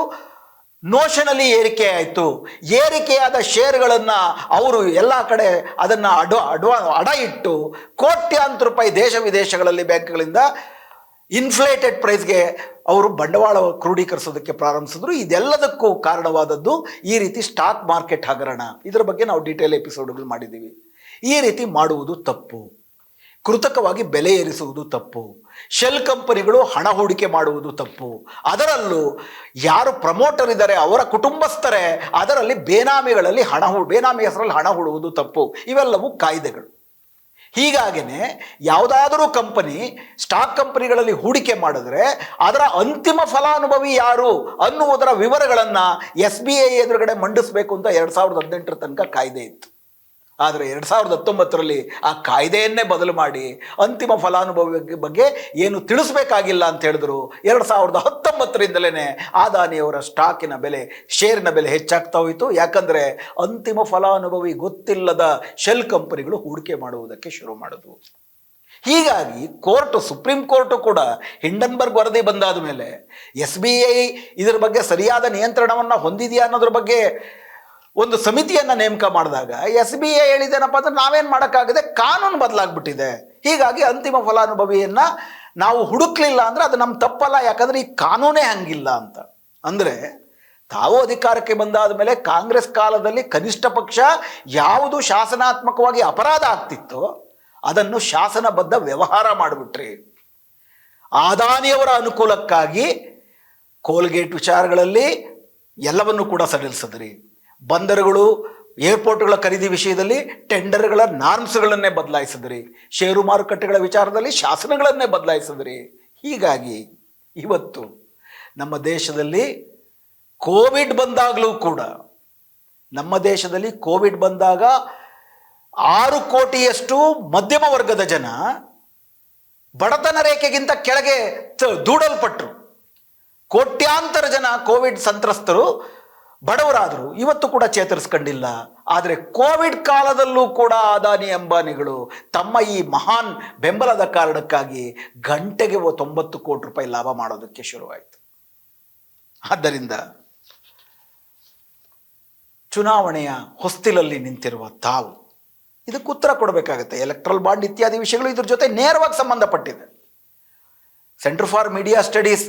ನೋಷನಲ್ಲಿ ಏರಿಕೆ ಆಯಿತು. ಏರಿಕೆಯಾದ ಶೇರ್ಗಳನ್ನು ಅವರು ಎಲ್ಲ ಕಡೆ ಅದನ್ನು ಅಡ್ವ, ಅಡ್ವಾ ಅಡ ಇಟ್ಟು ಕೋಟ್ಯಾಂತರ ರೂಪಾಯಿ ದೇಶ ವಿದೇಶಗಳಲ್ಲಿ ಬ್ಯಾಂಕ್ಗಳಿಂದ ಇನ್ಫ್ಲೇಟೆಡ್ ಪ್ರೈಸ್ಗೆ ಅವರು ಬಂಡವಾಳ ಕ್ರೋಢೀಕರಿಸೋದಕ್ಕೆ ಪ್ರಾರಂಭಿಸಿದ್ರು. ಇದೆಲ್ಲದಕ್ಕೂ ಕಾರಣವಾದದ್ದು ಈ ರೀತಿ ಸ್ಟಾಕ್ ಮಾರ್ಕೆಟ್ ಹಗರಣ. ಇದರ ಬಗ್ಗೆ ನಾವು ಡೀಟೇಲ್ ಎಪಿಸೋಡ್ಗಳು ಮಾಡಿದ್ದೀವಿ. ಈ ರೀತಿ ಮಾಡುವುದು ತಪ್ಪು. ಕೃತಕವಾಗಿ ಬೆಲೆ ಏರಿಸುವುದು ತಪ್ಪು. ಶೆಲ್ ಕಂಪನಿಗಳು ಹಣ ಹೂಡಿಕೆ ಮಾಡುವುದು ತಪ್ಪು. ಅದರಲ್ಲೂ ಯಾರು ಪ್ರಮೋಟರ್ ಇದ್ದಾರೆ ಅವರ ಕುಟುಂಬಸ್ಥರೇ ಅದರಲ್ಲಿ ಬೇನಾಮಿಗಳಲ್ಲಿ ಹಣ ಹೂ, ಬೇನಾಮಿ ಹೆಸರಲ್ಲಿ ಹಣ ಹೂಡುವುದು ತಪ್ಪು. ಇವೆಲ್ಲವೂ ಕಾಯ್ದೆಗಳು. ಹೀಗಾಗಿನೇ ಯಾವುದಾದರೂ ಕಂಪನಿ ಸ್ಟಾಕ್ ಕಂಪನಿಗಳಲ್ಲಿ ಹೂಡಿಕೆ ಮಾಡಿದ್ರೆ ಅದರ ಅಂತಿಮ ಫಲಾನುಭವಿ ಯಾರು ಅನ್ನುವುದರ ವಿವರಗಳನ್ನು ಎಸ್ ಬಿ ಐ ಎದುರುಗಡೆ ಮಂಡಿಸಬೇಕು ಅಂತ ಎರಡು ಸಾವಿರದ ಹದಿನೆಂಟರ ತನಕ ಕಾಯ್ದೆ ಇತ್ತು. ಆದರೆ ಎರಡು ಸಾವಿರದ ಹತ್ತೊಂಬತ್ತರಲ್ಲಿ ಆ ಕಾಯ್ದೆಯನ್ನೇ ಬದಲು ಮಾಡಿ ಅಂತಿಮ ಫಲಾನುಭವಿ ಬಗ್ಗೆ ಏನು ತಿಳಿಸ್ಬೇಕಾಗಿಲ್ಲ ಅಂತ ಹೇಳಿದ್ರು. ಎರಡು ಸಾವಿರದ ಹತ್ತೊಂಬತ್ತರಿಂದಲೇ ಆದಾನಿಯವರ ಸ್ಟಾಕಿನ ಬೆಲೆ ಶೇರಿನ ಬೆಲೆ ಹೆಚ್ಚಾಗ್ತಾ ಹೋಯಿತು. ಯಾಕಂದರೆ ಅಂತಿಮ ಫಲಾನುಭವಿ ಗೊತ್ತಿಲ್ಲದ ಶೆಲ್ ಕಂಪನಿಗಳು ಹೂಡಿಕೆ ಮಾಡುವುದಕ್ಕೆ ಶುರು ಮಾಡಿದ್ವು. ಹೀಗಾಗಿ ಕೋರ್ಟ್, ಸುಪ್ರೀಂ ಕೋರ್ಟು ಕೂಡ ಹಿಂಡನ್ಬರ್ಗ್ ವರದಿ ಬಂದಾದ ಮೇಲೆ ಎಸ್ ಬಿ ಐ ಇದರ ಬಗ್ಗೆ ಸರಿಯಾದ ನಿಯಂತ್ರಣವನ್ನು ಹೊಂದಿದೆಯಾ ಅನ್ನೋದ್ರ ಬಗ್ಗೆ ಒಂದು ಸಮಿತಿಯನ್ನು ನೇಮಕ ಮಾಡಿದಾಗ ಎಸ್ ಬಿ ಎ ಹೇಳಿದೇನಪ್ಪ ಅಂದ್ರೆ ನಾವೇನು ಮಾಡೋಕ್ಕಾಗದೆ ಕಾನೂನು ಬದಲಾಗ್ಬಿಟ್ಟಿದೆ. ಹೀಗಾಗಿ ಅಂತಿಮ ಫಲಾನುಭವಿಯನ್ನು ನಾವು ಹುಡುಕ್ಲಿಲ್ಲ ಅಂದರೆ ಅದು ನಮ್ಮ ತಪ್ಪಲ್ಲ, ಯಾಕಂದರೆ ಈ ಕಾನೂನೇ ಹಂಗಿಲ್ಲ ಅಂತ. ಅಂದರೆ ತಾವು ಅಧಿಕಾರಕ್ಕೆ ಬಂದಾದ ಮೇಲೆ ಕಾಂಗ್ರೆಸ್ ಕಾಲದಲ್ಲಿ ಕನಿಷ್ಠ ಪಕ್ಷ ಯಾವುದು ಶಾಸನಾತ್ಮಕವಾಗಿ ಅಪರಾಧ ಆಗ್ತಿತ್ತೋ ಅದನ್ನು ಶಾಸನಬದ್ಧ ವ್ಯವಹಾರ ಮಾಡಿಬಿಟ್ರಿ. ಆದಾನಿಯವರ ಅನುಕೂಲಕ್ಕಾಗಿ ಕೋಲ್ಗೇಟ್ ವಿಚಾರಗಳಲ್ಲಿ ಎಲ್ಲವನ್ನು ಕೂಡ ಸಡಿಲಿಸಿದ್ರಿ. ಬಂದರುಗಳು ಏರ್ಪೋರ್ಟ್ಗಳ ಖರೀದಿ ವಿಷಯದಲ್ಲಿ ಟೆಂಡರ್ಗಳ ನಾರ್ಮ್ಸ್ಗಳನ್ನೇ ಬದಲಾಯಿಸಿದ್ರಿ. ಷೇರು ಮಾರುಕಟ್ಟೆಗಳ ವಿಚಾರದಲ್ಲಿ ಶಾಸನಗಳನ್ನೇ ಬದಲಾಯಿಸಿದ್ರಿ. ಹೀಗಾಗಿ ಇವತ್ತು ನಮ್ಮ ದೇಶದಲ್ಲಿ ಕೋವಿಡ್ ಬಂದಾಗಲೂ ಕೂಡ, ನಮ್ಮ ದೇಶದಲ್ಲಿ ಕೋವಿಡ್ ಬಂದಾಗ ಆರು ಕೋಟಿಯಷ್ಟು ಮಧ್ಯಮ ವರ್ಗದ ಜನ ಬಡತನ ರೇಖೆಗಿಂತ ಕೆಳಗೆ ದೂಡಲ್ಪಟ್ಟರು ಕೋಟ್ಯಾಂತರ ಜನ ಕೋವಿಡ್ ಸಂತ್ರಸ್ತರು ಬಡವರಾದರು ಇವತ್ತು ಕೂಡ ಚೇತರಿಸ್ಕೊಂಡಿಲ್ಲ. ಆದರೆ ಕೋವಿಡ್ ಕಾಲದಲ್ಲೂ ಕೂಡ ಅದಾನಿ ಅಂಬಾನಿಗಳು ತಮ್ಮ ಈ ಮಹಾನ್ ಬೆಂಬಲದ ಕಾರಣಕ್ಕಾಗಿ ಗಂಟೆಗೆ ತೊಂಬತ್ತು ಕೋಟಿ ರೂಪಾಯಿ ಲಾಭ ಮಾಡೋದಕ್ಕೆ ಶುರುವಾಯಿತು. ಆದ್ದರಿಂದ ಚುನಾವಣೆಯ ಹೊಸ್ತಿಲಲ್ಲಿ ನಿಂತಿರುವ ತಾವು, ಇದಕ್ಕೆ ಉತ್ತರ ಕೊಡಬೇಕಾಗುತ್ತೆ. ಎಲೆಕ್ಟ್ರಲ್ ಬಾಂಡ್ ಇತ್ಯಾದಿ ವಿಷಯಗಳು ಇದ್ರ ಜೊತೆ ನೇರವಾಗಿ ಸಂಬಂಧಪಟ್ಟಿದೆ. ಸೆಂಟರ್ ಫಾರ್ ಮೀಡಿಯಾ ಸ್ಟಡೀಸ್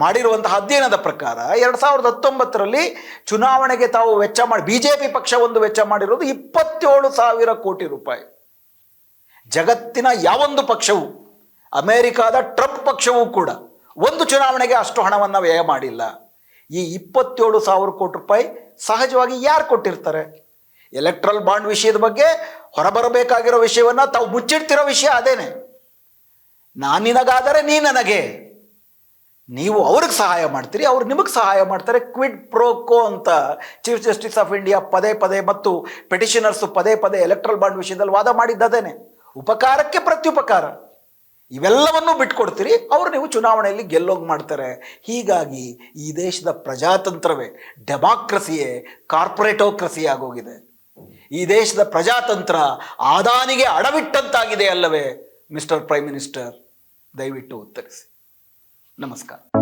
ಮಾಡಿರುವಂತಹ ಅಧ್ಯಯನದ ಪ್ರಕಾರ ಎರಡು ಸಾವಿರದ ಹತ್ತೊಂಬತ್ತರಲ್ಲಿ ಚುನಾವಣೆಗೆ ತಾವು ವೆಚ್ಚ ಮಾಡಿ ಬಿ ಜೆ ಪಿ ಪಕ್ಷ ಒಂದು ವೆಚ್ಚ ಮಾಡಿರೋದು ಇಪ್ಪತ್ತೇಳು ಸಾವಿರ ಕೋಟಿ ರೂಪಾಯಿ. ಜಗತ್ತಿನ ಯಾವೊಂದು ಪಕ್ಷವು, ಅಮೇರಿಕಾದ ಟ್ರಂಪ್ ಪಕ್ಷವೂ ಕೂಡ ಒಂದು ಚುನಾವಣೆಗೆ ಅಷ್ಟು ಹಣವನ್ನು ವ್ಯಯ ಮಾಡಿಲ್ಲ. ಈ ಇಪ್ಪತ್ತೇಳು ಸಾವಿರ ಕೋಟಿ ರೂಪಾಯಿ ಸಹಜವಾಗಿ ಯಾರು ಕೊಟ್ಟಿರ್ತಾರೆ? ಎಲೆಕ್ಟ್ರಲ್ ಬಾಂಡ್ ವಿಷಯದ ಬಗ್ಗೆ ಹೊರಬರಬೇಕಾಗಿರೋ ವಿಷಯವನ್ನು ತಾವು ಮುಚ್ಚಿಡ್ತಿರೋ ವಿಷಯ ಅದೇನೆ. ನಾನು ನಿನಗಾದರೆ ನೀ ನನಗೆ. ನೀವು ಅವ್ರಿಗೆ ಸಹಾಯ ಮಾಡ್ತೀರಿ, ಅವ್ರು ನಿಮಗೆ ಸಹಾಯ ಮಾಡ್ತಾರೆ. ಕ್ವಿಡ್ ಪ್ರೋಕೋ ಅಂತ ಚೀಫ್ ಜಸ್ಟಿಸ್ ಆಫ್ ಇಂಡಿಯಾ ಪದೇ ಪದೇ ಮತ್ತು ಪೆಟಿಷನರ್ಸು ಪದೇ ಪದೇ ಎಲೆಕ್ಟ್ರಲ್ ಬಾಂಡ್ ವಿಷಯದಲ್ಲಿ ವಾದ ಮಾಡಿದ್ದದೇನೆ. ಉಪಕಾರಕ್ಕೆ ಪ್ರತ್ಯುಪಕಾರ. ಇವೆಲ್ಲವನ್ನೂ ಬಿಟ್ಕೊಡ್ತೀರಿ, ಅವರು ನೀವು ಚುನಾವಣೆಯಲ್ಲಿ ಗೆಲ್ಲೋಗಿ ಮಾಡ್ತಾರೆ. ಹೀಗಾಗಿ ಈ ದೇಶದ ಪ್ರಜಾತಂತ್ರವೇ, ಡೆಮಾಕ್ರಸಿಯೇ, ಕಾರ್ಪೊರೇಟೋಕ್ರಸಿ ಆಗೋಗಿದೆ. ಈ ದೇಶದ ಪ್ರಜಾತಂತ್ರ ಆದಾನಿಗೆ ಅಡವಿಟ್ಟಂತಾಗಿದೆ ಅಲ್ಲವೇ ಮಿಸ್ಟರ್ ಪ್ರೈಮ್ ಮಿನಿಸ್ಟರ್ ದಯವಿಟ್ಟು ಉತ್ತರಿಸಿ. नमस्कार